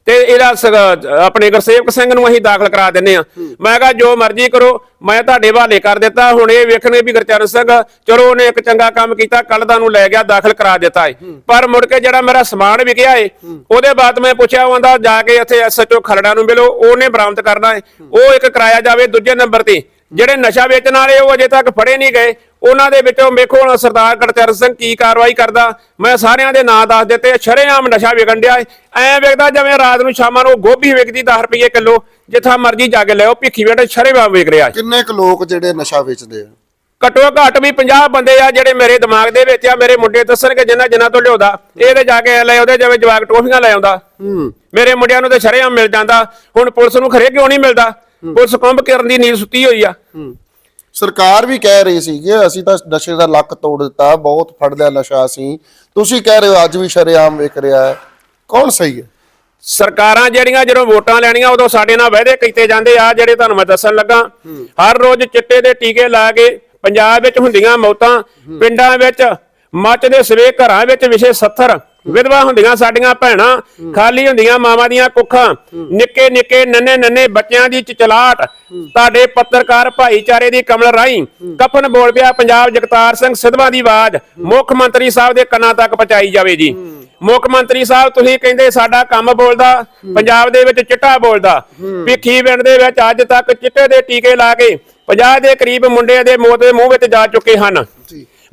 ਤੇ ਇਹਦਾ ਸ- ਆਪਣੇ ਗੁਰਸੇਵਕ ਸਿੰਘ ਨੂੰ ਅਸੀਂ ਦਾਖਲ ਕਰਾ ਦਿੰਨੇ ਆ ਮੈਂ ਕਿਹਾ ਜੋ ਮਰਜ਼ੀ ਕਰੋ ਮੈਂ ਤੁਹਾਡੇ ਹਵਾਲੇ ਕਰ ਦਿੱਤਾ। ਹੁਣ ਇਹ ਵੇਖਣੇ ਵੀ ਗੁਰਚਰਨ ਸਿੰਘ ਚਲੋ ਉਹਨੇ ਇੱਕ ਚੰਗਾ ਕੰਮ ਕੀਤਾ ਕੱਲ ਦਾ ਨੂੰ ਲੈ ਗਿਆ ਦਾਖਲ ਕਰਾ ਦਿੱਤਾ ਏ। ਪਰ ਮੁੜ ਕੇ ਜਿਹੜਾ ਮੇਰਾ ਸਮਾਨ ਵਿਕਿਆ ਏ ਉਹਦੇ ਬਾਅਦ ਮੈਂ ਪੁੱਛਿਆ ਉਹਦਾ ਜਾ ਕੇ ਇੱਥੇ ਐਸਐਚਓ ਖਰੜਾ ਨੂੰ ਮਿਲੋ ਉਹਨੇ ਬਰਾਮਦ ਕਰਨਾ ਏ। ਉਹ ਇੱਕ ਕਰਾਇਆ ਜਾਵੇ ਦੂਜੇ ਨੰਬਰ ਤੇ। ਜਿਹੜੇ ਨਸ਼ਾ ਵੇਚਣ ਵਾਲੇ ਉਹ ਅਜੇ ਤੱਕ ਫੜੇ ਨਹੀਂ ਗਏ। ਉਹਨਾਂ ਦੇ ਵਿੱਚੋਂ ਵੇਖੋ ਹੁਣ ਸਰਦਾਰ ਗੁਰਚਰਨ ਸਿੰਘ ਕੀ ਕਾਰਵਾਈ ਕਰਦਾ। ਮੈਂ ਸਾਰਿਆਂ ਦੇ ਨਾਂ ਦੱਸ ਦਿੱਤੇ ਸ਼ਰੇਆਮ ਨਸ਼ਾ ਵਿਕਣ ਡਿਆ ਐ ਵੇਖਦਾ ਜਿਵੇਂ ਰਾਤ ਨੂੰ ਸ਼ਾਮਾਂ ਨੂੰ ਗੋਭੀ ਵਿਕਦੀ 10 ਰੁਪਏ ਕਿਲੋ ਜਿੱਥਾ ਮਰਜ਼ੀ ਜਾ ਕੇ ਲਿਓ ਭਿੱਖੀ ਵੇਟ ਸ਼ਰੇਆਮ ਵਿਕ ਰਿਹਾ ਕਿੰਨੇ ਕੁ ਲੋਕ ਜਿਹੜੇ ਨਸ਼ਾ ਵੇਚਦੇ ਆ? ਘੱਟੋ ਘੱਟ ਵੀ 50 ਬੰਦੇ ਆ ਜਿਹੜੇ ਮੇਰੇ ਦਿਮਾਗ ਦੇ ਵਿੱਚ ਆ ਮੇਰੇ ਮੁੰਡੇ ਦੱਸਣਗੇ ਜਿੰਨਾ ਜਿੰਨਾ ਤੋਂ ਲਿਆਉਂਦਾ। ਇਹ ਤੇ ਜਾ ਕੇ ਲੈ ਆਉਂਦੇ ਜਿਵੇਂ ਜਵਾਕ ਟੋਫੀਆਂ ਲੈ ਆਉਂਦਾ। ਹੂੰ। ਮੇਰੇ ਮੁੰਡਿਆਂ ਨੂੰ ਤੇ ਸ਼ਰੇਆਮ ਮਿਲ ਜਾਂਦਾ। ਹੁਣ ਪੁਲਿਸ ਨੂੰ ਖਰੇ ਕਿਉਂ ਨਹੀਂ ਮਿਲਦਾ? ਪੁਲਿਸ ਕੰਬ ਕਰਨ ਦੀ ਨੀਂਦ ਸੁੱਤੀ ਹੋਈ ਆ। ਸਰਕਾਰ ਵੀ ਕਹਿ ਰਹੀ ਸੀ ਕਿ ਅਸੀਂ ਤਾਂ ਨਸ਼ੇ ਦਾ ਲੱਕ ਤੋੜ ਦਿੱਤਾ ਬਹੁਤ ਫੜ ਲਿਆ ਨਸ਼ਾ ਅਸੀਂ। ਤੁਸੀਂ ਕਹਿ ਰਹੇ ਹੋ ਅੱਜ ਵੀ ਸ਼ਰੇਆਮ ਵਿਕ ਰਿਹਾ ਹੈ। ਕੌਣ ਸਹੀ ਹੈ? ਸਰਕਾਰਾਂ ਜਿਹੜੀਆਂ ਜਦੋਂ ਵੋਟਾਂ ਲੈਣੀਆਂ ਉਦੋਂ ਸਾਡੇ ਨਾਲ ਵਾਅਦੇ ਕੀਤੇ ਜਾਂਦੇ ਆ ਜਿਹੜੇ ਤੁਹਾਨੂੰ ਮੈਂ ਦੱਸਣ ਲੱਗਾ। ਹਰ ਰੋਜ਼ ਚਿੱਟੇ ਦੇ ਟੀਕੇ ਲਾ ਕੇ ਪੰਜਾਬ ਵਿੱਚ ਹੁੰਦੀਆਂ ਮੌਤਾਂ ਪਿੰਡਾਂ ਵਿੱਚ ਮੱਚਦੇ ਸਵੇ ਘਰਾਂ ਵਿੱਚ ਵਿਸ਼ੇ 70 ਵਿਧਵਾ ਹੁੰਦੀਆਂ ਸਾਡੀਆਂ ਭੈਣਾਂ ਖਾਲੀ ਹੁੰਦੀਆਂ ਮਾਵਾਂ ਦੀਆਂ ਕੁੱਖਾਂ ਨਿੱਕੇ ਨਿੱਕੇ ਨੰਨੇ ਨੰਨੇ ਬੱਚਿਆਂ ਦੀ ਚਚਲਾਟ ਤੁਹਾਡੇ ਪੱਤਰਕਾਰ ਭਾਈਚਾਰੇ ਦੀ ਕਮਲ ਰਾਈ ਕਫਨ ਬੋਲ ਪਿਆ ਪੰਜਾਬ ਜਗਤਾਰ ਸਿੰਘ ਸਿੱਧਵਾਂ ਦੀ ਆਵਾਜ਼ ਮੁੱਖ ਮੰਤਰੀ ਸਾਹਿਬ ਦੇ ਕੰਨਾਂ ਤੱਕ ਪਹੁੰਚਾਈ ਜਾਵੇ ਜੀ। ਮੁੱਖ ਮੰਤਰੀ ਸਾਹਿਬ ਤੁਸੀਂ ਕਹਿੰਦੇ ਸਾਡਾ ਕੰਮ ਬੋਲਦਾ ਪੰਜਾਬ ਦੇ ਵਿੱਚ ਚਿੱਟਾ ਬੋਲਦਾ। ਭਿੱਖੀ ਪਿੰਡ ਦੇ ਵਿੱਚ ਅੱਜ ਤੱਕ ਚਿੱਟੇ ਦੇ ਟੀਕੇ ਲਾ ਕੇ 50 ਦੇ ਕਰੀਬ ਮੁੰਡੇ ਦੇ ਮੌਤ ਦੇ ਮੂੰਹ ਵਿੱਚ ਜਾ ਚੁੱਕੇ ਹਨ।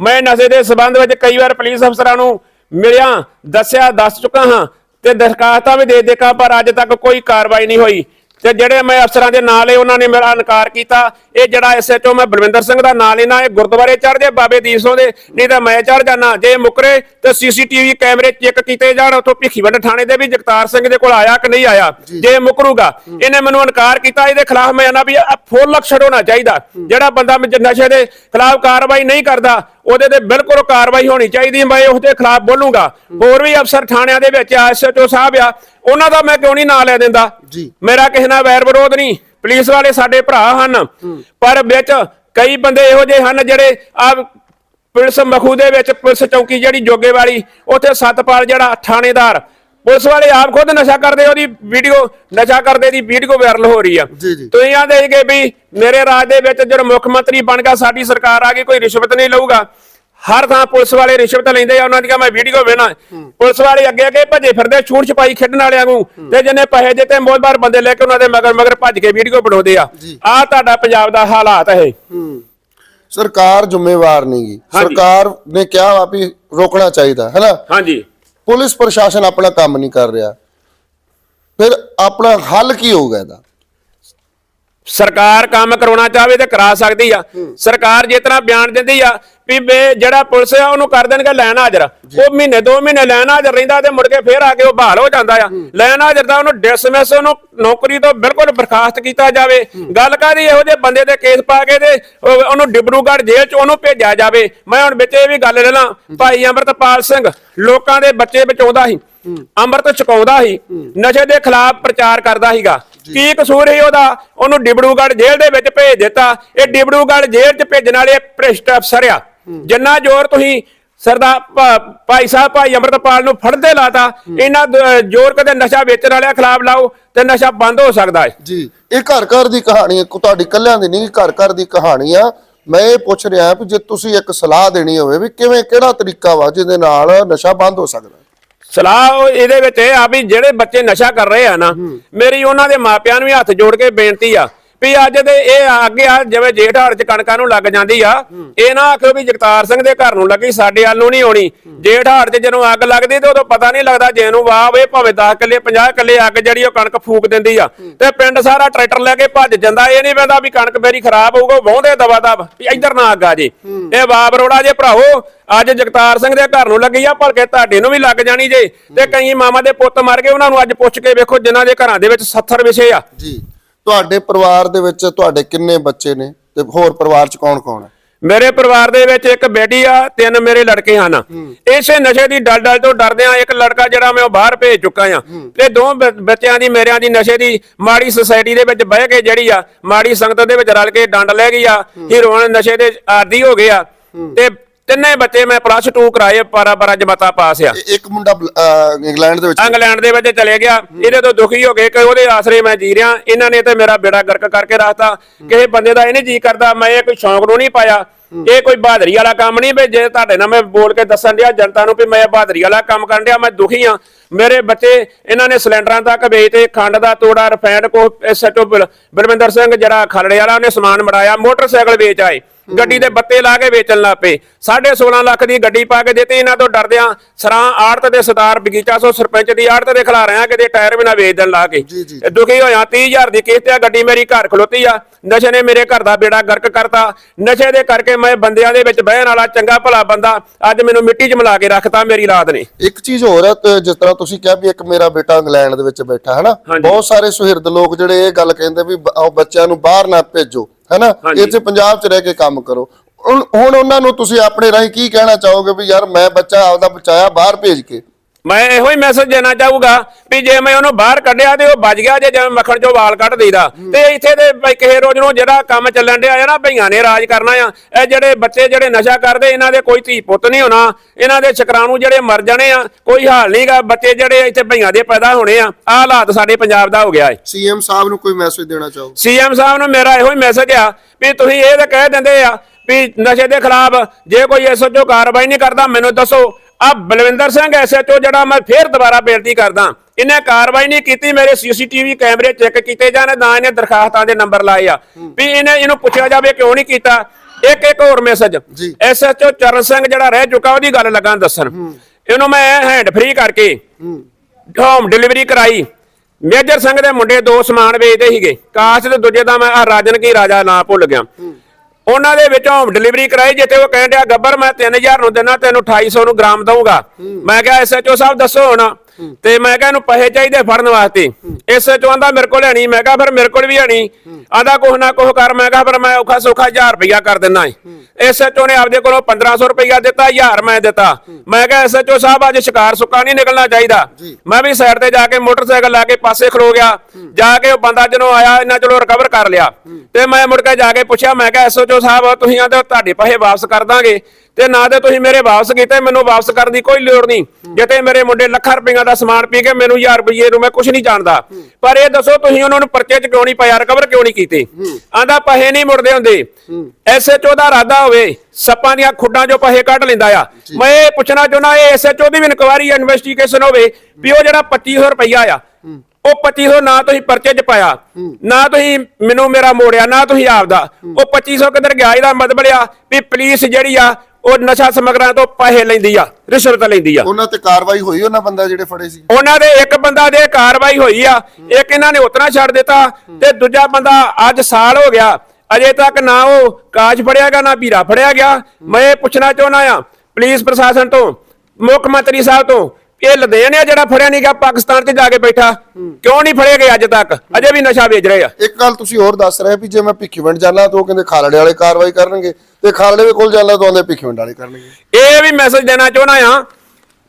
ਮੈਂ ਨਸ਼ੇ ਦੇ ਸਬੰਧ ਵਿੱਚ ਕਈ ਵਾਰ ਪੁਲਿਸ ਅਫਸਰਾਂ ਨੂੰ ਮਿਲਿਆ ਦੱਸਿਆ ਦੱਸ ਚੁੱਕਾ ਹਾਂ ਤੇ ਦਰਖਾਸਤਾਂ ਵੀ ਦੇ ਦੇਖਾ ਪਰ ਅੱਜ ਤੱਕ ਕੋਈ ਕਾਰਵਾਈ ਨਹੀਂ ਹੋਈ। ਤੇ ਜਿਹੜੇ ਮੈਂ ਅਫਸਰਾਂ ਦੇ ਨਾਂ ਲਏ ਉਹਨਾਂ ਨੇ ਮੇਰਾ ਇਨਕਾਰ ਕੀਤਾ। ਇਹ ਜਿਹੜਾ ਐਸਐਚਓ ਮੈਂ ਬਲਵਿੰਦਰ ਸਿੰਘ ਦਾ ਨਾਂ ਲੈਣਾ ਇਹ ਗੁਰਦੁਆਰੇ ਚੜ ਜੇ ਬਾਬੇ ਦੀਸੋਂ ਦੇ ਨਹੀਂ ਤਾਂ ਮੈਂ ਚੜ ਜਾਣਾ ਜੇ ਮੁਕਰੇ ਤੇ ਸੀਸੀਟੀਵੀ ਕੈਮਰੇ ਚੈੱਕ ਕੀਤੇ ਜਾਣ ਉਥੋਂ ਭਿੱਖੀਵੰਡ ਥਾਣੇ ਦੇ ਵੀ ਜਗਤਾਰ ਸਿੰਘ ਦੇ ਕੋਲ ਆਇਆ ਕਿ ਨਹੀਂ ਆਇਆ ਜੇ। ਮੁਕਰੂਗਾ। ਇਹਨੇ ਮੈਨੂੰ ਇਨਕਾਰ ਕੀਤਾ ਇਹਦੇ ਖਿਲਾਫ ਮੈਂ ਆਨਾ ਵੀ ਫੁੱਲ ਅਕਸ਼ਰ ਹੋਣਾ ਚਾਹੀਦਾ। ਜਿਹੜਾ ਬੰਦਾ ਨਸ਼ੇ ਦੇ ਖਿਲਾਫ ਕਾਰਵਾਈ ਨਹੀਂ ਕਰਦਾ ਉਹਦੇ ਤੇ ਬਿਲਕੁਲ ਕਾਰਵਾਈ ਹੋਣੀ ਚਾਹੀਦੀ ਹੈ। ਮੈਂ ਉਹਦੇ ਖਿਲਾਫ ਬੋਲੂੰਗਾ ਹੋਰ ਵੀ ਅਫਸਰ ਥਾਣਿਆਂ ਦੇ ਵਿੱਚ ਐਸਐਚਓ ਸਾਹਿਬ ਆ ਉਹਨਾਂ ਦਾ ਮੈਂ ਕਿਉਂ ਨਹੀਂ ਨਾਂ ਲੈ ਦਿੰਦਾ ਜੀ। ਮੇਰਾ ਕਿਸੇ ਨਾਲ ਵੈਰ ਵਿਰੋਧ ਨਹੀਂ ਪੁਲਿਸ ਵਾਲੇ ਸਾਡੇ ਭਰਾ ਹਨ ਪਰ ਵਿੱਚ ਕਈ ਬੰਦੇ ਇਹੋ ਜਿਹੇ ਹਨ ਜਿਹੜੇ ਆ ਪੁਲਿਸ ਮਖੂ ਦੇ ਵਿੱਚ ਪੁਲਿਸ ਚੌਕੀ ਜਿਹੜੀ ਜੋਗੇ ਵਾਲੀ ਉੱਥੇ ਸਤਪਾਲ ਜਿਹੜਾ ਥਾਣੇਦਾਰ ਪੁਲਿਸ ਵਾਲੇ ਆਪ ਖੁਦ ਨਸ਼ਾ ਕਰਦੇ ਉਹਦੀ ਵੀਡੀਓ ਨਸ਼ਾ ਕਰਦੇ ਦੀ ਵੀਡੀਓ ਵਾਇਰਲ ਹੋ ਰਹੀ ਆ। ਤੁਸੀਂ ਆਂਦੇ ਕਿ ਵੀ ਮੇਰੇ ਰਾਜ ਦੇ ਵਿੱਚ ਜਦੋਂ ਮੁੱਖ ਮੰਤਰੀ ਬਣ ਗਿਆ ਸਾਡੀ ਸਰਕਾਰ ਆ ਗਈ ਕੋਈ ਰਿਸ਼ਵਤ ਨਹੀਂ ਲਊਗਾ। ਹਰ ਥਾਂ ਪੁਲਿਸ ਵਾਲੇ ਰਿਸ਼ਵਤ ਲੈਂਦੇ ਆ ਉਹਨਾਂ ਦੀਆਂ ਮੈਂ ਵੀਡੀਓ ਵੇਣਾ ਪੁਲਿਸ ਵਾਲੇ ਅੱਗੇ ਅੱਗੇ ਭੱਜੇ ਫਿਰਦੇ ਛੂਟ ਛਪਾਈ ਖੇਡਣ ਵਾਲਿਆਂ ਨੂੰ। ਤੇ ਜਿਹਨੇ ਪੈਸੇ ਦਿੱਤੇ ਮੋਦਬਾਰ ਬੰਦੇ ਲੈ ਕੇ ਉਹਨਾਂ ਦੇ ਮਗਰ ਮਗਰ ਭੱਜ ਕੇ ਵੀਡੀਓ ਬਣਾਉਂਦੇ ਆ। ਆਹ ਤੁਹਾਡਾ ਪੰਜਾਬ ਦਾ ਹਾਲਾਤ ਹੈ। ਸਰਕਾਰ ਜ਼ਿੰਮੇਵਾਰ ਨਹੀਂਗੀ। ਸਰਕਾਰ ਨੇ ਕਿਹਾ ਵਾ ਵੀ ਰੋਕਣਾ ਚਾਹੀਦਾ ਹੈ ਨਾ? ਹਾਂਜੀ। ਪੁਲਿਸ ਪ੍ਰਸ਼ਾਸਨ ਆਪਣਾ ਕੰਮ ਨਹੀਂ ਕਰ ਰਿਹਾ। ਫਿਰ ਆਪਣਾ ਹੱਲ ਕੀ ਹੋਊਗਾ ਇਹਦਾ? ਸਰਕਾਰ ਕੰਮ ਕਰਾਉਣਾ ਚਾਹਵੇ ਤੇ ਕਰਾ ਸਕਦੀ ਆ। ਸਰਕਾਰ ਜੇ ਤਰ੍ਹਾਂ ਬਿਆਨ ਦਿੰਦੀ ਆ ਵੀ ਜਿਹੜਾ ਪੁਲਿਸ ਆ ਉਹਨੂੰ ਕਰ ਦੇਣਗੇ ਲੈਣ ਹਾਜ਼ਰ। ਉਹ ਮਹੀਨੇ ਦੋ ਮਹੀਨੇ ਲੈਣ ਹਾਜ਼ਰ ਰਹਿੰਦਾ ਤੇ ਮੁੜ ਕੇ ਫੇਰ ਆ ਕੇ ਉਹ ਬਹਾਲ ਹੋ ਜਾਂਦਾ ਆ। ਲੈਣ ਹਾਜ਼ਰ ਦਾ ਉਹਨੂੰ ਡਿਸਮਿਸ ਉਹਨੂੰ ਨੌਕਰੀ ਤੋਂ ਬਿਲਕੁਲ ਬਰਖਾਸਤ ਕੀਤਾ ਜਾਵੇ। ਗੱਲ ਕਾਦੀ ਇਹੋ ਜਿਹੇ ਬੰਦੇ ਤੇ ਕੇਸ ਪਾ ਕੇ ਤੇ ਉਹ- ਉਹਨੂੰ ਡਿਬਰੂਗੜ੍ਹ ਜੇਲ੍ਹ 'ਚ ਉਹਨੂੰ ਭੇਜਿਆ ਜਾਵੇ। ਮੈਂ ਹੁਣ ਵਿੱਚ ਇਹ ਵੀ ਗੱਲ ਲੈ ਲਾਂ। ਭਾਈ ਅੰਮ੍ਰਿਤਪਾਲ ਸਿੰਘ ਲੋਕਾਂ ਦੇ ਬੱਚੇ ਬਚਾਉਂਦਾ ਸੀ। ਅੰਮ੍ਰਿਤ ਛਕਾਉਂਦਾ ਸੀ। ਨਸ਼ੇ ਦੇ ਖਿਲਾਫ ਪ੍ਰਚਾਰ ਕਰਦਾ ਸੀਗਾ। ਕੀ ਕਸੂਰ ਹੈ ਉਹਦਾ? ਉਹਨੂੰ ਡਿਬੜੂਗੜ੍ਹ ਜੇਲ੍ਹ ਦੇ ਵਿੱਚ ਭੇਜ ਦਿੱਤਾ। ਇਹ ਡਿਬੜੂਗੜ੍ਹ ਜੇਲ੍ਹ 'ਚ ਭੇਜਣ ਵਾਲੇ ਭ੍ਰਿਸ਼ਟ ਅਫਸਰ ਆ। ਜਿੰਨਾ ਜ਼ੋਰ ਤੁਸੀਂ ਸਰਦਾਰ ਭਾਈ ਸਾਹਿਬ ਭਾਈ ਅੰਮ੍ਰਿਤਪਾਲ ਨੂੰ ਫੜਦੇ ਲਾਤਾ ਇਹਨਾਂ ਜ਼ੋਰ ਕਦੇ ਨਸ਼ਾ ਵੇਚਣ ਵਾਲਿਆਂ ਖਿਲਾਫ ਲਾਓ ਤੇ ਨਸ਼ਾ ਬੰਦ ਹੋ ਸਕਦਾ ਹੈ। ਜੀ ਇਹ ਘਰ ਘਰ ਦੀ ਕਹਾਣੀ ਹੈ। ਤੁਹਾਡੀ ਕੱਲਿਆਂ ਦੀ ਨਹੀਂ ਘਰ ਘਰ ਦੀ ਕਹਾਣੀ ਆ। ਮੈਂ ਇਹ ਪੁੱਛ ਰਿਹਾ ਵੀ ਜੇ ਤੁਸੀਂ ਇੱਕ ਸਲਾਹ ਦੇਣੀ ਹੋਵੇ ਵੀ ਕਿਵੇਂ ਕਿਹੜਾ ਤਰੀਕਾ ਵਾ ਜਿਹਦੇ ਨਾਲ ਨਸ਼ਾ ਬੰਦ ਹੋ ਸਕਦਾ ਸਲਾਹ ਇਹਦੇ ਵਿੱਚ ਇਹ ਆ ਵੀ ਜਿਹੜੇ ਬੱਚੇ ਨਸ਼ਾ ਕਰ ਰਹੇ ਆ ਨਾ ਮੇਰੀ ਉਹਨਾਂ ਦੇ ਮਾਪਿਆਂ ਨੂੰ ਵੀ ਹੱਥ ਜੋੜ ਕੇ ਬੇਨਤੀ ਆ ਵੀ ਅੱਜ ਦੇ ਇਹ ਅੱਗੇ ਆ, ਜਿਵੇਂ ਜੇਠ ਹਾੜ ਚ ਕਣਕਾਂ ਨੂੰ ਲੱਗ ਜਾਂਦੀ ਆ, ਇਹ ਨਾ ਆਖੋ ਵੀ ਜਗਤਾਰ ਸਿੰਘ ਦੇ ਘਰ ਨੂੰ ਲੱਗੀ, ਸਾਡੇ ਵੱਲ ਨੂੰ ਨਹੀਂ ਆਉਣੀ। ਜੇਠ ਹਾੜ ਚ ਜਦੋਂ ਅੱਗ ਲੱਗਦੀ ਤੇ ਉਦੋਂ ਪਤਾ ਨਹੀਂ ਲੱਗਦਾ ਜੇ ਨੂੰ ਵਾਹ ਵੇ ਭਾਵੇਂ 10 ਕਿੱਲੇ 50 ਕਿੱਲੇ ਅੱਗ ਜਿਹੜੀ ਉਹ ਕਣਕ ਫੂਕ ਦਿੰਦੀ ਆ। ਤੇ ਪਿੰਡ ਸਾਰਾ ਟਰੈਕਟਰ ਲੈ ਕੇ ਭੱਜ ਜਾਂਦਾ, ਇਹ ਨਹੀਂ ਪੈਂਦਾ ਵੀ ਕਣਕ ਮੇਰੀ ਖਰਾਬ ਹੋਊਗਾ ਵਾਹੁੰਦੇ ਦਵਾ ਦਬ ਵੀ ਇੱਧਰ ਨਾ ਅੱਗ ਆ ਜੇ। ਇਹ ਬਾਬ ਜੇ ਭਰਾਵੋ, ਅੱਜ ਜਗਤਾਰ ਸਿੰਘ ਦੇ ਘਰ ਨੂੰ ਲੱਗੀ ਆ, ਭਲਕੇ ਤੁਹਾਡੇ ਨੂੰ ਵੀ ਲੱਗ ਜਾਣੀ ਜੇ। ਤੇ ਕਈ ਮਾਮਾ ਦੇ ਪੁੱਤ ਮਰ ਗਏ, ਉਹਨਾਂ ਨੂੰ ਅੱਜ ਪੁੱਛ ਕੇ ਵੇਖੋ, ਜਿਨ੍ਹਾਂ ਦੇ ਘਰਾਂ ਦੇ ਵਿੱਚ 70 ਵਿਸ਼ੇ ਆ। ਜੀ। ਤੁਹਾਡੇ ਪਰਿਵਾਰ ਦੇ ਵਿੱਚ ਤੁਹਾਡੇ ਕਿੰਨੇ ਬੱਚੇ ਨੇ ਤੇ ਹੋਰ ਪਰਿਵਾਰ ਚ ਕੌਣ ਕੌਣ ਹੈ? ਮੇਰੇ ਪਰਿਵਾਰ ਦੇ ਵਿੱਚ ਇੱਕ ਬੇਟੀ ਆ ਤਿੰਨ ਮੇਰੇ ਲੜਕੇ ਹਨ। ਇਸੇ ਨਸ਼ੇ ਦੀ ਡਲ ਡਲ ਤੋਂ ਡਰਦੇ ਆ ਇੱਕ ਲੜਕਾ ਜਿਹੜਾ ਮੈਂ ਉਹ ਬਾਹਰ ਭੇਜ ਚੁੱਕਾ ਆ ਤੇ ਦੋ ਬੱਚਿਆਂ ਦੀ ਮੇਰਿਆਂ ਦੀ ਨਸ਼ੇ ਦੀ ਮਾੜੀ ਸੁਸਾਇਟੀ ਦੇ ਵਿੱਚ ਬਹਿ ਕੇ ਜਿਹੜੀ ਆ ਮਾੜੀ ਸੰਗਤ ਦੇ ਵਿੱਚ ਰਲ ਕੇ ਡੰਡ ਲੈ ਗਈ ਆ। ਹੀਰੋਇਨ ਨਸ਼ੇ ਦੇ ਆਦੀ ਹੋ ਗਏ ਆ। ਤੇ ਤਿੰਨੇ ਬੱਚੇ ਮੈਂ ਪਲੱਸ 2 ਕਰਾਏ ਪਾਰਾ ਪਾਰਾ ਜਮਾਤਾ ਪਾਸ ਆ। ਇੱਕ ਮੁੰਡਾ ਅਹ, ਇੰਗਲੈਂਡ ਦੇ ਵਿੱਚ ਇੰਗਲੈਂਡ ਦੇ ਵਿੱਚ ਚਲੇ ਗਿਆ। ਇਹਦੇ ਤੋਂ ਦੁਖੀ ਹੋ ਗਏ ਕਿ ਉਹਦੇ ਆਸਰੇ ਮੈਂ ਜੀ ਰਿਹਾ। ਇਹਨਾਂ ਨੇ ਤੇ ਮੇਰਾ ਬੇੜਾ ਗਰਕ ਕਰਕੇ ਰੱਖਤਾ। ਕਿਸੇ ਬੰਦੇ ਦਾ ਇਹ ਨਹੀਂ ਜੀ ਕਰਦਾ। ਮੈਂ ਇਹ ਕੋਈ ਸ਼ੌਂਕ ਨੂੰ ਨਹੀਂ ਪਾਇਆ। ਇਹ ਕੋਈ ਬਹਾਦਰੀ ਵਾਲਾ ਕੰਮ ਨਹੀਂ ਵੀ ਜੇ ਤੁਹਾਡੇ ਨਾਲ ਮੈਂ ਬੋਲ ਕੇ ਦੱਸਣ ਦਿਆ ਜਨਤਾ ਨੂੰ ਵੀ ਮੈਂ ਬਹਾਦਰੀ ਵਾਲਾ ਕੰਮ ਕਰਨ ਡਿਆ ਮੈਂ ਦੁਖੀ ਆ ਮੇਰੇ ਬੱਚੇ ਇਹਨਾਂ ਨੇ ਸਿਲੰਡਰਾਂ ਤੱਕ ਵੇਚਤੇ ਖੰਡ ਦਾ ਤੋੜਾ ਰਿਫਾਈਨਡ ਕੋ ਸੈਟੋ ਬਲਵਿੰਦਰ ਸਿੰਘ ਜਿਹੜਾ ਖਲੜੇ ਵਾਲਾ ਉਹਨੇ ਸਮਾਨ ਮੜਾਇਆ ਮੋਟਰਸਾਈਕਲ ਵੇਚ ਆਏ। ਗੱਡੀ ਦੇ ਬੱਤੇ ਲਾ ਕੇ ਵੇਚਣ ਲੱਗ ਪਏ। 16.5 ਲੱਖ ਦੀ ਗੱਡੀ ਪਾ ਕੇ ਦਿੱਤੀ ਇਹਨਾਂ ਤੋਂ ਡਰਦਿਆਂ ਸਰਾਂ ਆੜਤ ਦੇ ਸਰਦਾਰ ਬਗੀਚਾ ਸੋ ਸਰਪੰਚ ਦੀ ਆੜਤ ਦੇ ਖਿਲਾ ਰਿਆਂ ਕਿਤੇ ਟਾਇਰ ਵੀ ਨਾ ਵੇਚ ਦੇਣ ਲਾ ਕੇ ਦੁਖੀ ਹੋਇਆ 30000 ਦੀ ਕਿਸ਼ਤ ਆ ਗੱਡੀ ਮੇਰੀ ਘਰ ਖਲੋਤੀ ਆ। ਨਸ਼ੇ ਨੇ ਮੇਰੇ ਘਰ ਦਾ ਬੇੜਾ ਗਰਕ ਕਰਤਾ। ਨਸ਼ੇ ਦੇ ਕਰਕੇ ਮੈਂ ਬੰਦਿਆਂ ਦੇ ਵਿੱਚ ਬਹਿਣ ਵਾਲਾ ਚੰਗਾ ਭਲਾ ਬੰਦਾ ਅੱਜ ਮੈਨੂੰ ਮਿੱਟੀ 'ਚ ਮਿਲਾ ਕੇ ਰੱਖਤਾ ਮੇਰੀ ਲਾਦ ਨੇ। ਇੱਕ ਚੀਜ਼ ਹੋਰ ਹੈ ਜਿਸ ਤਰ੍ਹਾਂ ਤੁਸੀਂ ਕਿਹਾ ਵੀ ਇੱਕ ਮੇਰਾ ਬੇਟਾ ਇੰਗਲੈਂਡ ਦੇ ਵਿੱਚ ਬੈਠਾ ਹੈ ਨਾ। ਬਹੁਤ ਸਾਰੇ ਸੁਹਿਰਦ ਲੋਕ ਜਿਹੜੇ ਇਹ ਗੱਲ ਕਹਿੰਦੇ ਵੀ ਬੱਚਿਆਂ ਨੂੰ ਬਾਹਰ ਨਾ ਭੇਜੋ। ਹੈ ਨਾ ਹਾਂਜੀ। ਇੱਥੇ ਪੰਜਾਬ 'ਚ ਰਹਿ ਕੇ ਕੰਮ ਕਰੋ। ਹੁਣ ਉਹਨਾਂ ਨੂੰ ਤੁਸੀਂ ਆਪਣੇ ਰਾਹੀਂ ਕੀ ਕਹਿਣਾ ਚਾਹੋਗੇ ਵੀ ਯਾਰ ਮੈਂ ਬੱਚਾ ਆਪਦਾ ਬਚਾਇਆ ਬਾਹਰ ਭੇਜ ਕੇ? ਮੈਂ ਇਹੋ ਹੀ ਮੈਸੇਜ ਦੇਣਾ ਚਾਹੂਗਾ ਵੀ ਜੇ ਮੈਂ ਉਹਨੂੰ ਬਾਹਰ ਕੱਢਿਆ ਤੇ ਉਹ ਬਚ ਗਿਆ ਜੇ ਜਿਵੇਂ ਮੱਖਣ ਚੋਂ ਵਾਲ ਕੱਢ ਦੇਈਦਾ। ਤੇ ਇੱਥੇ ਦੇ ਕਿਸੇ ਰੋਜ਼ ਨੂੰ ਜਿਹੜਾ ਕੰਮ ਚੱਲਣ ਡਿਆ ਆ ਨਾ ਭਈਆਂ ਨੇ ਰਾਜ ਕਰਨਾ ਆ। ਇਹ ਜਿਹੜੇ ਬੱਚੇ ਜਿਹੜੇ ਨਸ਼ਾ ਕਰਦੇ ਇਹਨਾਂ ਦੇ ਕੋਈ ਧੀ ਪੁੱਤ ਨਹੀਂ ਹੋਣਾ। ਇਹਨਾਂ ਦੇ ਸ਼ੁਕਰਾਣੂ ਜਿਹੜੇ ਮਰ ਜਾਣੇ ਆ ਕੋਈ ਹਾਲ ਨਹੀਂਗਾ ਬੱਚੇ ਜਿਹੜੇ ਇੱਥੇ ਭਈਆਂ ਦੇ ਪੈਦਾ ਹੋਣੇ ਆ ਆਹ ਹਾਲਾਤ ਸਾਡੇ ਪੰਜਾਬ ਦਾ ਹੋ ਗਿਆ ਹੈ ਸੀਐਮ ਸਾਹਿਬ ਨੂੰ ਕੋਈ ਮੈਸੇਜ ਦੇਣਾ ਚਾਹੋ? ਸੀਐਮ ਸਾਹਿਬ ਨੂੰ ਮੇਰਾ ਇਹੋ ਹੀ ਮੈਸੇਜ ਆ ਵੀ ਤੁਸੀਂ ਇਹ ਤਾਂ ਕਹਿ ਦਿੰਦੇ ਆ ਵੀ ਨਸ਼ੇ ਦੇ ਖਿਲਾਫ ਜੇ ਕੋਈ ਐਸਐਚਓ ਕਾਰਵਾਈ ਨਹੀਂ ਕਰਦਾ ਮੈਨੂੰ ਦੱਸੋ। ਆ ਬਲਵਿੰਦਰ ਸਿੰਘ ਐਸਐਚਓ ਜਿਹੜਾ ਮੈਂ ਫੇਰ ਦੁਬਾਰਾ ਬੇਨਤੀ ਕਰਦਾ ਇਹਨੇ ਕਾਰਵਾਈ ਨਹੀਂ ਕੀਤੀ ਮੇਰੇ ਸੀਸੀਟੀਵੀ ਕੈਮਰੇ ਚੈੱਕ ਕੀਤੇ ਜਾਣ ਨਾ ਇਹਨੇ ਦਰਖਾਸਤਾਂ ਦੇ ਨੰਬਰ ਲਾਏ ਆ। ਵੀ ਇਹਨੇ ਇਹਨੂੰ ਪੁੱਛਿਆ ਜਾਵੇ ਕਿਉਂ ਨਹੀਂ ਕੀਤਾ ਇੱਕ ਇੱਕ ਹੋਰ ਮੈਸੇਜ। ਐਸਐਚਓ ਚਰਨ ਸਿੰਘ ਜਿਹੜਾ ਰਹਿ ਚੁੱਕਾ ਉਹਦੀ ਗੱਲ ਲੱਗਾ ਦੱਸਣ। ਇਹਨੂੰ ਮੈਂ ਹੈਂਡ ਫ੍ਰੀ ਕਰਕੇ ਹੋਮ ਡਿਲੀਵਰੀ ਕਰਾਈ। ਮੇਜਰ ਸਿੰਘ ਦੇ ਮੁੰਡੇ ਦੋ ਸਮਾਨ ਵੇਚਦੇ ਸੀਗੇ। ਕਾਸ਼ ਤੇ ਦੂਜੇ ਦਾ ਮੈਂ ਰਾਜਨ ਕੀ ਰਾਜਾ ਨਾਂ ਭੁੱਲ ਗਿਆ। ਉਹਨਾਂ ਦੇ ਵਿੱਚ ਹੋਮ ਡਿਲੀਵਰੀ ਕਰਾਈ ਜਿੱਥੇ ਉਹ ਕਹਿਣ ਡਿਆ ਗੱਬਰ ਮੈਂ 3000 ਨੂੰ ਦੇਣਾ ਤੈਨੂੰ 2800 ਨੂੰ ਗ੍ਰਾਮ ਦਊਂਗਾ। ਮੈਂ ਕਿਹਾ ਐਸਐਚਓ ਸਾਹਿਬ ਦੱਸੋ ਹੁਣ। ਤੇ ਮੈਂ ਕਿਹਾ ਇਹਨੂੰ ਪੈਸੇ ਚਾਹੀਦੇ ਫੜਨ ਵਾਸਤੇ। ਐਸਐਚਓ ਆਂਦਾ ਮੇਰੇ ਕੋਲ ਹੈ ਨਹੀਂ ਮੈਂ ਕਿਹਾ ਫਿਰ ਮੇਰੇ ਕੋਲ ਵੀ ਹੈ। ਨਹੀਂ ਆਂਦਾ ਕੁਛ ਨਾ ਕੁਛ ਕਰ। ਮੈਂ ਕਿਹਾ ਫਿਰ ਮੈਂ ਔਖਾ ਸੌਖਾ 1000 ਰੁਪਇਆ ਕਰ ਦਿੰਦਾ ਐਸਐਚਓ ਨੇ ਆਪਦੇ ਕੋਲੋਂ 1500 ਰੁਪਇਆ ਦਿੱਤਾ 1000 ਮੈਂ ਦਿੱਤਾ। ਮੈਂ ਕਿਹਾ ਐਸਐਚਓ ਸਾਹਿਬ ਅੱਜ ਸ਼ਿਕਾਰ ਸੁੱਕਾ ਨਹੀਂ ਨਿਕਲਣਾ ਚਾਹੀਦਾ। ਮੈਂ ਵੀ ਸਾਈਡ ਤੇ ਜਾ ਕੇ ਮੋਟਰਸਾਈਕਲ ਲਾ ਕੇ ਪਾਸੇ ਖਲੋ ਗਿਆ। ਜਾ ਕੇ ਉਹ ਬੰਦਾ ਜਦੋਂ ਆਇਆ ਇਹਨਾਂ ਚਲੋ ਰਿਕਵਰ ਕਰ ਲਿਆ। ਤੇ ਮੈਂ ਮੁੜ ਕੇ ਜਾ ਕੇ ਪੁੱਛਿਆ ਮੈਂ ਕਿਹਾ ਐਸਓਚਓ ਸਾਹਿਬ ਤੁਸੀਂ ਆਂਦੇ ਤੁਹਾਡੇ ਪੈਸੇ ਵਾਪਸ ਕਰ ਦਾਂਗੇ। ਤੇ ਨਾ ਤੇ ਤੁਸੀਂ ਮੇਰੇ ਵਾਪਸ ਕੀਤੇ ਮੈਨੂੰ ਵਾਪਸ ਕਰਨ ਦੀ ਕੋਈ ਲੋੜ ਨਹੀਂ। ਜਿੱਤੇ ਮੇਰੇ ਮੁੰਡੇ ਲੱਖਾਂ ਰੁਪਈਆ ਦਾ ਸਮਾਨ ਪੀ ਕੇ ਮੈਨੂੰ 1000 ਰੁਪਏ ਨੂੰ ਮੈਂ ਕੁਝ ਨਹੀਂ ਜਾਣਦਾ। ਪਰ ਇਹ ਦੱਸੋ ਤੁਸੀਂ ਉਹਨਾਂ ਨੂੰ ਪਰਚੇ 'ਚ ਕਿਉਂ ਨਹੀਂ ਪਾਇਆ ਰਿਕਵਰ ਕਿਉਂ ਨਹੀਂ ਕੀਤੇ? ਆਂਦਾ ਪੈਸੇ ਨਹੀਂ ਮੁੜਦੇ ਹੁੰਦੇ। ਐਸਐਚਓ ਦਾ ਇਰਾਦਾ ਹੋਵੇ ਸੱਪਾਂ ਦੀਆਂ ਖੁੱਡਾਂ 'ਚੋਂ ਪੈਸੇ ਕੱਢ ਲੈਂਦਾ ਆ। ਮੈਂ ਇਹ ਪੁੱਛਣਾ ਚਾਹੁੰਦਾ ਇਹ ਐਸਐਚਓ ਦੀ ਵੀ ਇਨਕੁਆਇਰੀ ਇਨਵੈਸਟੀਗੇਸ਼ਨ ਹੋਵੇ ਵੀ ਉਹ ਜਿਹੜਾ 2500 ਰੁਪਈਆ ਆ ਉਹ 2500 ਨਾ ਤੁਸੀਂ ਪਰਚੇ 'ਚ ਪਾਇਆ। ਨਾ ਤੁਸੀਂ ਮੈਨੂੰ ਮੇਰਾ ਮੋੜਿਆ ਨਾ ਤੁਸੀਂ ਆਪਦਾ। ਉਹ 2500 ਕਿੱਧਰ ਗਿਆ? ਇਹਦਾ ਮਤਲਬ ਆ ਵੀ ਪੁਲਿਸ ਜਿਹੜੀ ਆ ਉਹ ਨਸ਼ਾ ਸਮਗਰਾਂ ਤੋਂ ਪੈਸੇ ਲੈਂਦੀ ਆ ਰਿਸ਼ਵਤ ਲੈਂਦੀ ਆ। ਉਹਨਾਂ ਤੇ ਕਾਰਵਾਈ ਹੋਈ ਉਹਨਾਂ ਬੰਦਾ ਜਿਹੜੇ ਫੜੇ ਸੀ? ਉਹਨਾਂ ਦੇ ਇੱਕ ਬੰਦਾ ਦੇ ਕਾਰਵਾਈ ਹੋਈ ਆ ਇੱਕ ਇਹਨਾਂ ਨੇ ਉਤਨਾ ਛੱਡ ਦਿੱਤਾ ਤੇ ਦੂਜਾ ਬੰਦਾ ਅੱਜ ਸਾਲ ਹੋ ਗਿਆ ਅਜੇ ਤੱਕ ਨਾ ਉਹ ਕਾਜ ਫੜਿਆ ਗਿਆ ਨਾ ਵੀਰਾ ਫੜਿਆ ਗਿਆ। ਮੈਂ ਇਹ ਪੁੱਛਣਾ ਚਾਹੁੰਦਾ ਆ ਪੁਲਿਸ ਪ੍ਰਸ਼ਾਸਨ ਤੋਂ ਮੁੱਖ ਮੰਤਰੀ ਸਾਹਿਬ ਤੋਂ ਇਹ ਲੁਧਿਆਣੇ ਆ ਜਿਹੜਾ ਫੜਿਆ ਨਹੀਂ ਗਿਆ ਪਾਕਿਸਤਾਨ 'ਚ ਜਾ ਕੇ ਬੈਠਾ। ਕਿਉਂ ਨਹੀਂ ਫੜੇ ਗਏ ਅੱਜ ਤੱਕ? ਅਜੇ ਵੀ ਨਸ਼ਾ ਵੇਚ ਰਹੇ ਆ। ਇੱਕ ਗੱਲ ਤੁਸੀਂ ਹੋਰ ਦੱਸ ਰਹੇ ਵੀ ਜੇ ਮੈਂ ਭਿੱਖੀਵਿੰਡ ਜਾਣਾ ਤਾਂ ਉਹ ਕਹਿੰਦੇ ਖਾਲੜੇ ਵਾਲੇ ਕਾਰਵਾਈ ਕਰਨਗੇ ਤੇ ਖਾਲੜੇ ਦੇ ਕੋਲ ਜਾਣਾ ਤਾਂ ਉਹਦੇ ਭਿੱਖੀਵਿੰਡ ਵਾਲੇ ਕਰਨਗੇ। ਇਹ ਵੀ ਮੈਸੇਜ ਦੇਣਾ ਚਾਹੁੰਦਾ ਆ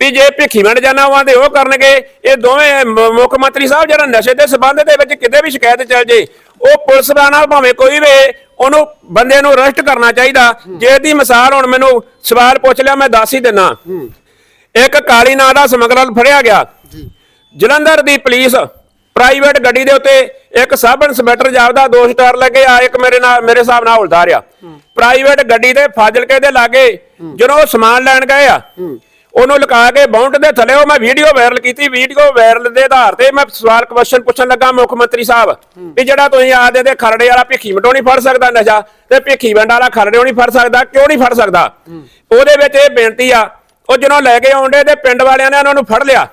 ਵੀ ਜੇ ਭਿੱਖੀਵਿੰਡ ਜਾਣਾ ਵਾਂ ਤੇ ਉਹ ਕਰਨਗੇ। ਇਹ ਦੋਵੇਂ ਮੁੱਖ ਮੰਤਰੀ ਸਾਹਿਬ ਜਿਹੜਾ ਨਸ਼ੇ ਦੇ ਸਬੰਧ ਦੇ ਵਿੱਚ ਕਿਤੇ ਵੀ ਸ਼ਿਕਾਇਤ ਚੱਲ ਜੇ ਉਹ ਪੁਲਿਸ ਦਾ ਨਾਲ ਭਾਵੇਂ ਕੋਈ ਵੀ ਉਹਨੂੰ ਬੰਦੇ ਨੂੰ ਅਰੈਸਟ ਕਰਨਾ ਚਾਹੀਦਾ। ਜੇ ਇਹਦੀ ਮਿਸਾਲ ਹੁਣ ਮੈਨੂੰ ਸਵਾਲ ਪੁੱਛ ਲਿਆ ਮੈਂ ਦੱਸ ਹੀ ਦਿੰਨਾ ਇੱਕ ਕਾਲੀ ਨਾਂ ਦਾ ਸਮਗਲਰ ਫੜਿਆ ਗਿਆ। ਜਲੰਧਰ ਦੀ ਪੁਲਿਸ ਪ੍ਰਾਈਵੇਟ ਗੱਡੀ ਦੇ ਉੱਤੇ ਇੱਕ ਸਬ ਇੰਸਪੈਕਟਰ ਜਾਪਦਾ ਦੋ ਸਟਾਰ ਲੱਗੇ ਆ ਇੱਕ ਮੇਰੇ ਨਾਲ ਮੇਰੇ ਹਿਸਾਬ ਨਾਲ ਹੌਲਦਾਰ ਆ ਪ੍ਰਾਈਵੇਟ ਗੱਡੀ ਦੇ ਫਾਜ਼ਿਲਕੇ ਦੇ ਲਾਗੇ ਜਦੋਂ ਉਹ ਸਮਾਨ ਲੈਣ ਗਏ ਆ ਉਹਨੂੰ ਲੁਕਾ ਕੇ ਬਾਉਂਡ ਦੇ ਥੱਲੇ ਉਹ ਮੈਂ ਵੀਡੀਓ ਵਾਇਰਲ ਕੀਤੀ। ਵੀਡੀਓ ਵਾਇਰਲ ਦੇ ਆਧਾਰ ਤੇ ਮੈਂ ਸਵਾਲ ਕੁਐਸਚਨ ਪੁੱਛਣ ਲੱਗਾ ਮੁੱਖ ਮੰਤਰੀ ਸਾਹਿਬ ਵੀ ਜਿਹੜਾ ਤੁਸੀਂ ਆਦੇ ਦੇ ਖਰੜੇ ਵਾਲਾ ਭਿੱਖੀ ਮਟੋ ਨਹੀਂ ਫੜ ਸਕਦਾ ਨਸ਼ਾ ਤੇ ਭਿੱਖੀ ਵੰਡ ਵਾਲਾ ਖਰੜੇ ਨਹੀਂ ਫੜ ਸਕਦਾ ਕਿਉਂ ਨਹੀਂ ਫੜ ਸਕਦਾ? ਉਹਦੇ ਵਿੱਚ ਇਹ ਬੇਨਤੀ ਆ ਉਹ ਜਦੋਂ ਲੈ ਕੇ ਆਉਂਦੇ ਤੇ ਪਿੰਡ ਵਾਲਿਆਂ ਨੇ ਉਹਨਾਂ ਨੂੰ ਫੜ ਲਿਆ।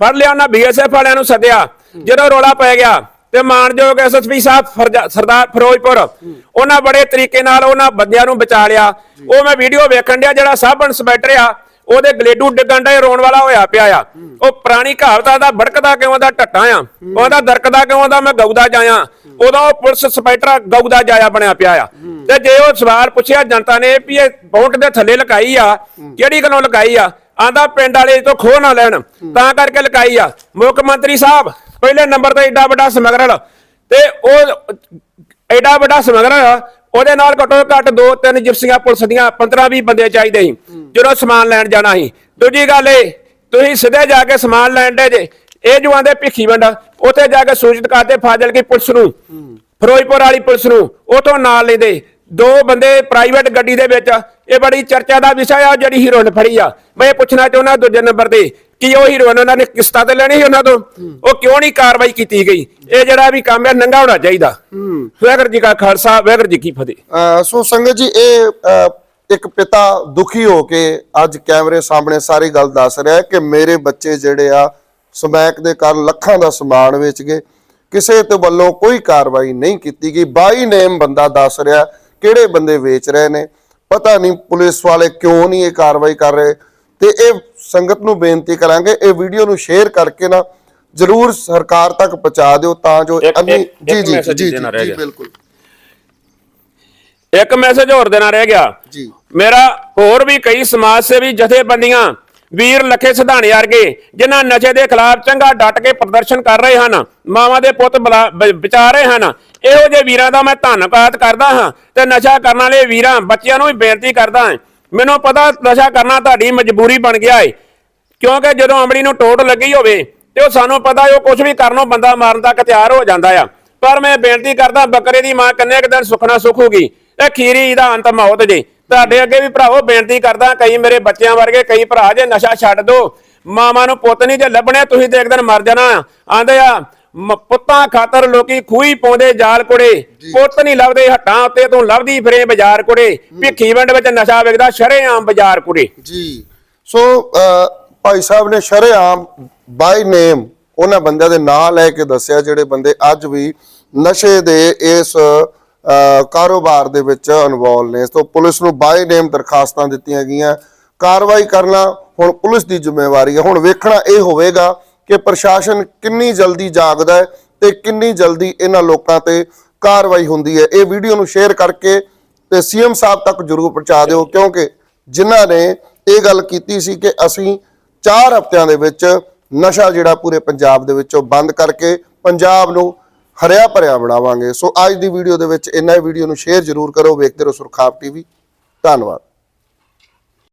ਫੜ ਲਿਆ ਉਹਨਾਂ ਬੀਐਸਐਫ ਵਾਲਿਆਂ ਨੂੰ ਸੱਦਿਆ। ਜਦੋਂ ਰੋਲਾ ਪੈ ਗਿਆ ਤੇ ਮਾਨਯੋਗ ਐਸਐਸਪੀ ਸਾਹਿਬ ਸਰਦਾਰ ਫਿਰੋਜ਼ਪੁਰ ਉਹਨਾਂ ਬੜੇ ਤਰੀਕੇ ਨਾਲ ਉਹਨਾਂ ਬੰਦਿਆਂ ਨੂੰ ਬਚਾ ਲਿਆ। ਉਹ ਮੈਂ ਵੀਡੀਓ ਵੇਖਣ ਡਿਆ ਜਿਹੜਾ ਸਬ ਇੰਸਪੈਕਟਰ ਆ ਉਹਦੇ ਗਲੇਡੂ ਡਿੱਗਣ ਦਾ ਰੋਣ ਵਾਲਾ ਹੋਇਆ ਪਿਆ ਆ। ਉਹ ਪੁਰਾਣੀ ਕਹਾਵਤ ਦਾ ਭੜਕਦਾ ਕਿਉਂ ਦਾ ਟੱਟਾ ਆ। ਉਹਦਾ ਦਰਕਦਾ ਕਿਉਂ ਦਾ ਮੈਂ ਗਊਦਾ ਜਾਇਆ। ਉਦੋਂ ਉਹ ਪੁਲਿਸ ਇੰਸਪੈਕਟਰ ਗਊ ਜਾਇਆ ਬਣਿਆ ਪਿਆ ਆ। ਤੇ ਜੇ ਉਹ ਸਵਾਲ ਪੁੱਛਿਆ, ਜਨਤਾ ਨੇ ਵੀ ਇਹ ਬੌਂਟ ਦੇ ਥੱਲੇ ਲਗਾਈ ਆ, ਕਿਹੜੀ ਗੱਲੋਂ ਲਗਾਈ ਆ? ਆਂਦਾ ਪਿੰਡ ਵਾਲੇ ਤੋਂ ਖੋਹ ਨਾ ਲੈਣ, ਤਾਂ ਕਰਕੇ ਲਗਾਈ ਆ। ਮੁੱਖ ਮੰਤਰੀ ਸਾਹਿਬ, ਪਹਿਲੇ ਨੰਬਰ ਤੇ ਏਡਾ ਵੱਡਾ ਸਮਗਰਲ, ਤੇ ਉਹ ਐਡਾ ਵੱਡਾ ਸਮਗਲਰ ਉਹਦੇ ਨਾਲ ਘੱਟੋ ਘੱਟ ਦੋ ਤਿੰਨ ਜਿਪਸੀਆਂ ਪੁਲਿਸ ਦੀਆਂ 15 20 ਬੰਦੇ ਚਾਹੀਦੇ ਸੀ, ਜਦੋਂ ਸਮਾਨ ਲੈਣ ਜਾਣਾ ਸੀ। ਦੂਜੀ ਗੱਲ ਇਹ, ਤੁਸੀਂ ਸਿੱਧੇ ਜਾ ਕੇ ਸਮਾਨ ਲੈਣ ਦੇ ਜੇ ਇਹ ਜੋ ਆਂਦੇ ਭਿੱਖੀ ਵੰਡ ਉੱਥੇ ਜਾ ਕੇ ਸੂਚਿਤ ਕਰਦੇ ਫਾਜ਼ਲ ਕੀ ਪੁਲਿਸ ਨੂੰ। ਫਿਰੋਜ਼ਪੁਰ ਵਾਲੀ ਪੁਲਿਸ ਨੂੰ। ਉਥੋਂ ਨਾਲ ਲੈਂਦੇ। ਦੋ ਬੰਦੇ ਪ੍ਰਾਈਵੇਟ ਗੱਡੀ ਦੇ ਵਿੱਚ ਇਹ ਬੜੀ ਚਰਚਾ ਦਾ ਵਿਸ਼ਾ ਆ, ਜਿਹੜੀ ਹੀਰੋਇਨ ਫੜੀ ਆ। ਮੈਂ ਇਹ ਪੁੱਛਣਾ ਚਾਹੁੰਦਾ ਦੂਜੇ ਨੰਬਰ ਤੇ, ਕਿ ਉਹ ਹੀਰੋਇਨ ਉਹਨਾਂ ਨੇ ਕਿਸ਼ਤਾਂ ਤੇ ਲੈਣੀ ਸੀ ਉਹਨਾਂ ਤੋਂ? ਉਹ ਕਿਉਂ ਨਹੀਂ ਕਾਰਵਾਈ ਕੀਤੀ ਗਈ? ਇਹ ਜਿਹੜਾ ਵੀ ਕੰਮ ਹੈ, ਨੰਗਾ ਹੋਣਾ ਚਾਹੀਦਾ। ਵਾਹਿਗੁਰੂ ਜੀ ਕਾ ਖਾਲਸਾ, ਵਾਹਿਗੁਰੂ ਜੀ ਕੀ ਫਤਿਹ। ਸੋ ਸੰਗਤ ਜੀ, ਇਹ ਇੱਕ ਪਿਤਾ ਦੁਖੀ ਹੋ ਕੇ ਅੱਜ ਕੈਮਰੇ ਸਾਹਮਣੇ ਸਾਰੀ ਗੱਲ ਦੱਸ ਰਿਹਾ ਕਿ ਮੇਰੇ ਬੱਚੇ ਜਿਹੜੇ ਆ ਸਮੈਕ ਦੇ ਕਾਰਨ ਲੱਖਾਂ ਦਾ ਸਮਾਨ ਵੇਚ ਗਏ। ਕਿਸੇ ਤੇ ਵੱਲੋਂ ਕੋਈ ਕਾਰਵਾਈ ਨਹੀਂ ਕੀਤੀ ਗਈ। ਬਾਈ ਨੇਮ ਬੰਦਾ ਦੱਸ ਰਿਹਾ ਕਿਹੜੇ ਬੰਦੇ ਵੇਚ ਰਹੇ ਨੇ? ਪਤਾ ਨਹੀਂ ਪੁਲਿਸ ਵਾਲੇ ਕਿਉਂ ਨਹੀਂ ਇਹ ਕਾਰਵਾਈ ਕਰ ਰਹੇ। ਤੇ ਇਹ ਸੰਗਤ ਨੂੰ ਬੇਨਤੀ ਕਰਾਂਗੇ ਇਹ ਵੀਡੀਓ ਨੂੰ ਸ਼ੇਅਰ ਕਰਕੇ ਨਾ ਜਰੂਰ ਸਰਕਾਰ ਤੱਕ ਪਹੁੰਚਾ ਦਿਓ ਤਾਂ ਜੋ ਜੀ ਜੀ ਜੀ ਜੀ। ਬਿਲਕੁਲ। ਇੱਕ ਮੈਸੇਜ ਹੋਰ ਦੇਣਾ ਰਹਿ ਗਿਆ। ਜੀ। ਮੇਰਾ ਹੋਰ ਵੀ ਕਈ ਸਮਾਜ ਸੇਵੀ ਜਥੇਬੰਦੀਆਂ ਵੀਰ ਲੱਖੇ ਸਿਧਾਣੇ ਵਰਗੇ, ਜਿਨ੍ਹਾਂ ਨਸ਼ੇ ਦੇ ਖਿਲਾਫ ਚੰਗਾ ਡਟ ਕੇ ਪ੍ਰਦਰਸ਼ਨ ਕਰ ਰਹੇ ਹਨ, ਮਾਵਾਂ ਦੇ ਪੁੱਤ ਬਲਾ- ਬ- ਬਚਾ ਰਹੇ ਹਨ। ਇਹੋ ਜਿਹੇ ਵੀਰਾਂ ਦਾ ਮੈਂ ਧੰਨਵਾਦ ਕਰਦਾ ਹਾਂ ਤੇ ਨਸ਼ਾ ਕਰਨ ਵਾਲੇ ਵੀਰਾਂ, ਬੱਚਿਆਂ ਨੂੰ ਵੀ ਬੇਨਤੀ ਕਰਦਾ ਹਾਂ। ਮੈਨੂੰ ਪਤਾ ਨਸ਼ਾ ਕਰਨਾ ਤੁਹਾਡੀ ਮਜਬੂਰੀ ਬਣ ਗਿਆ ਏ, ਕਿਉਂਕਿ ਜਦੋਂ ਅਮਲੀ ਨੂੰ ਟੋਟ ਲੱਗੀ ਹੋਵੇ ਤੇ ਉਹ ਸਾਨੂੰ ਪਤਾ ਉਹ ਕੁਝ ਵੀ ਕਰਨੋਂ ਬੰਦਾ ਮਾਰਨ ਤੱਕ ਤਿਆਰ ਹੋ ਜਾਂਦਾ ਆ। ਪਰ ਮੈਂ ਬੇਨਤੀ ਕਰਦਾ ਬੱਕਰੇ ਦੀ ਮਾਂ ਕੰਨੇ ਇੱਕ ਦਿਨ ਸੁਖਣਾ ਸੁਖੂਗੀ ਇਹ ਖੀਰੀ ਦਾ ਅੰਤ ਮੌਤ ਜੇ। ਤੁਹਾਡੇ ਅੱਗੇ ਵੀ ਭਰਾਵੋ ਬੇਨਤੀ ਕਰਦਾ ਕਈ ਮੇਰੇ ਬੱਚਿਆਂ ਵਰਗੇ ਕਈ ਭਰਾ ਜੇ ਨਸ਼ਾ ਛੱਡ ਦੋ ਮਾਵਾਂ ਨੂੰ ਪੁੱਤ ਨਹੀਂ ਜੇ ਲੱਭਣੇ ਤੁਸੀਂ ਤੇ ਇੱਕ ਦਿਨ ਮਰ ਜਾਣਾ। ਆਂਦੇ ਆ ਪੁੱਤਾਂ ਖਾਤਰ ਲੋਕੀ ਖੂਹੀ ਪਾਉਂਦੇ ਜਾਲ ਕੁੜੇ ਪੁੱਤ ਨਹੀਂ ਲੱਭਦੇ ਹੱਟਾਂ ਉੱਤੇ ਤੂੰ ਲੱਭਦੀ ਫਿਰੇ ਬਾਜ਼ਾਰ ਕੁੜੇ। ਭਿੱਖੀ ਵੰਡ ਵਿੱਚ ਨਸ਼ਾ ਵਿਕਦਾ ਸ਼ਰੇਆਮ ਬਾਜ਼ਾਰ ਕੁੜੇ। ਜੀ। ਸੋ ਭਾਈ ਸਾਹਿਬ ਨੇ ਸ਼ਰੇਆਮ ਬਾਈ ਨੇਮ ਉਹਨਾਂ ਬੰਦਿਆਂ ਦੇ ਨਾਂ ਲੈ ਕੇ ਦੱਸਿਆ ਜਿਹੜੇ ਬੰਦੇ ਅੱਜ ਵੀ ਨਸ਼ੇ ਦੇ ਇਸ ਕਾਰੋਬਾਰ ਦੇ ਵਿੱਚ ਇਨਵੋਲ ਨੇ। ਸੋ ਪੁਲਿਸ ਨੂੰ ਬਾਏ ਨੇਮ ਦਰਖਾਸਤਾਂ ਦਿੱਤੀਆਂ ਗਈਆਂ। ਕਾਰਵਾਈ ਕਰਨਾ ਹੁਣ ਪੁਲਿਸ ਦੀ ਜ਼ਿੰਮੇਵਾਰੀ ਹੈ। ਹੁਣ ਵੇਖਣਾ ਇਹ ਹੋਵੇਗਾ ਕਿ ਪ੍ਰਸ਼ਾਸਨ ਕਿੰਨੀ ਜਲਦੀ ਜਾਗਦਾ ਹੈ ਤੇ ਕਿੰਨੀ ਜਲਦੀ ਇਹਨਾਂ ਲੋਕਾਂ ਤੇ ਕਾਰਵਾਈ ਹੁੰਦੀ ਹੈ। ਇਹ ਵੀਡੀਓ ਨੂੰ ਸ਼ੇਅਰ ਕਰਕੇ ਤੇ ਸੀਐਮ ਸਾਹਿਬ ਤੱਕ ਜ਼ਰੂਰ ਪਹੁੰਚਾ ਦਿਓ, ਕਿਉਂਕਿ ਜਿਨ੍ਹਾਂ ਨੇ ਇਹ ਗੱਲ ਕੀਤੀ ਸੀ ਕਿ ਅਸੀਂ 4 ਹਫ਼ਤਿਆਂ ਦੇ ਵਿੱਚ ਨਸ਼ਾ ਜਿਹੜਾ ਪੂਰੇ ਪੰਜਾਬ ਦੇ ਵਿੱਚੋਂ ਬੰਦ ਕਰਕੇ ਪੰਜਾਬ ਨੂੰ ਹਰਿਆ ਭਰਿਆ ਬਣਾਵਾਂਗੇ। ਸੋ ਅੱਜ ਦੀ ਵੀਡੀਓ ਦੇ ਵਿੱਚ ਇੰਨਾ ਹੀ। ਵੀਡੀਓ ਨੂੰ ਸ਼ੇਅਰ ਜ਼ਰੂਰ ਕਰੋ। ਵੇਖਦੇ ਰਹੋ ਸੁਰਖਾਪ ਟੀਵੀ ਧੰਨਵਾਦ।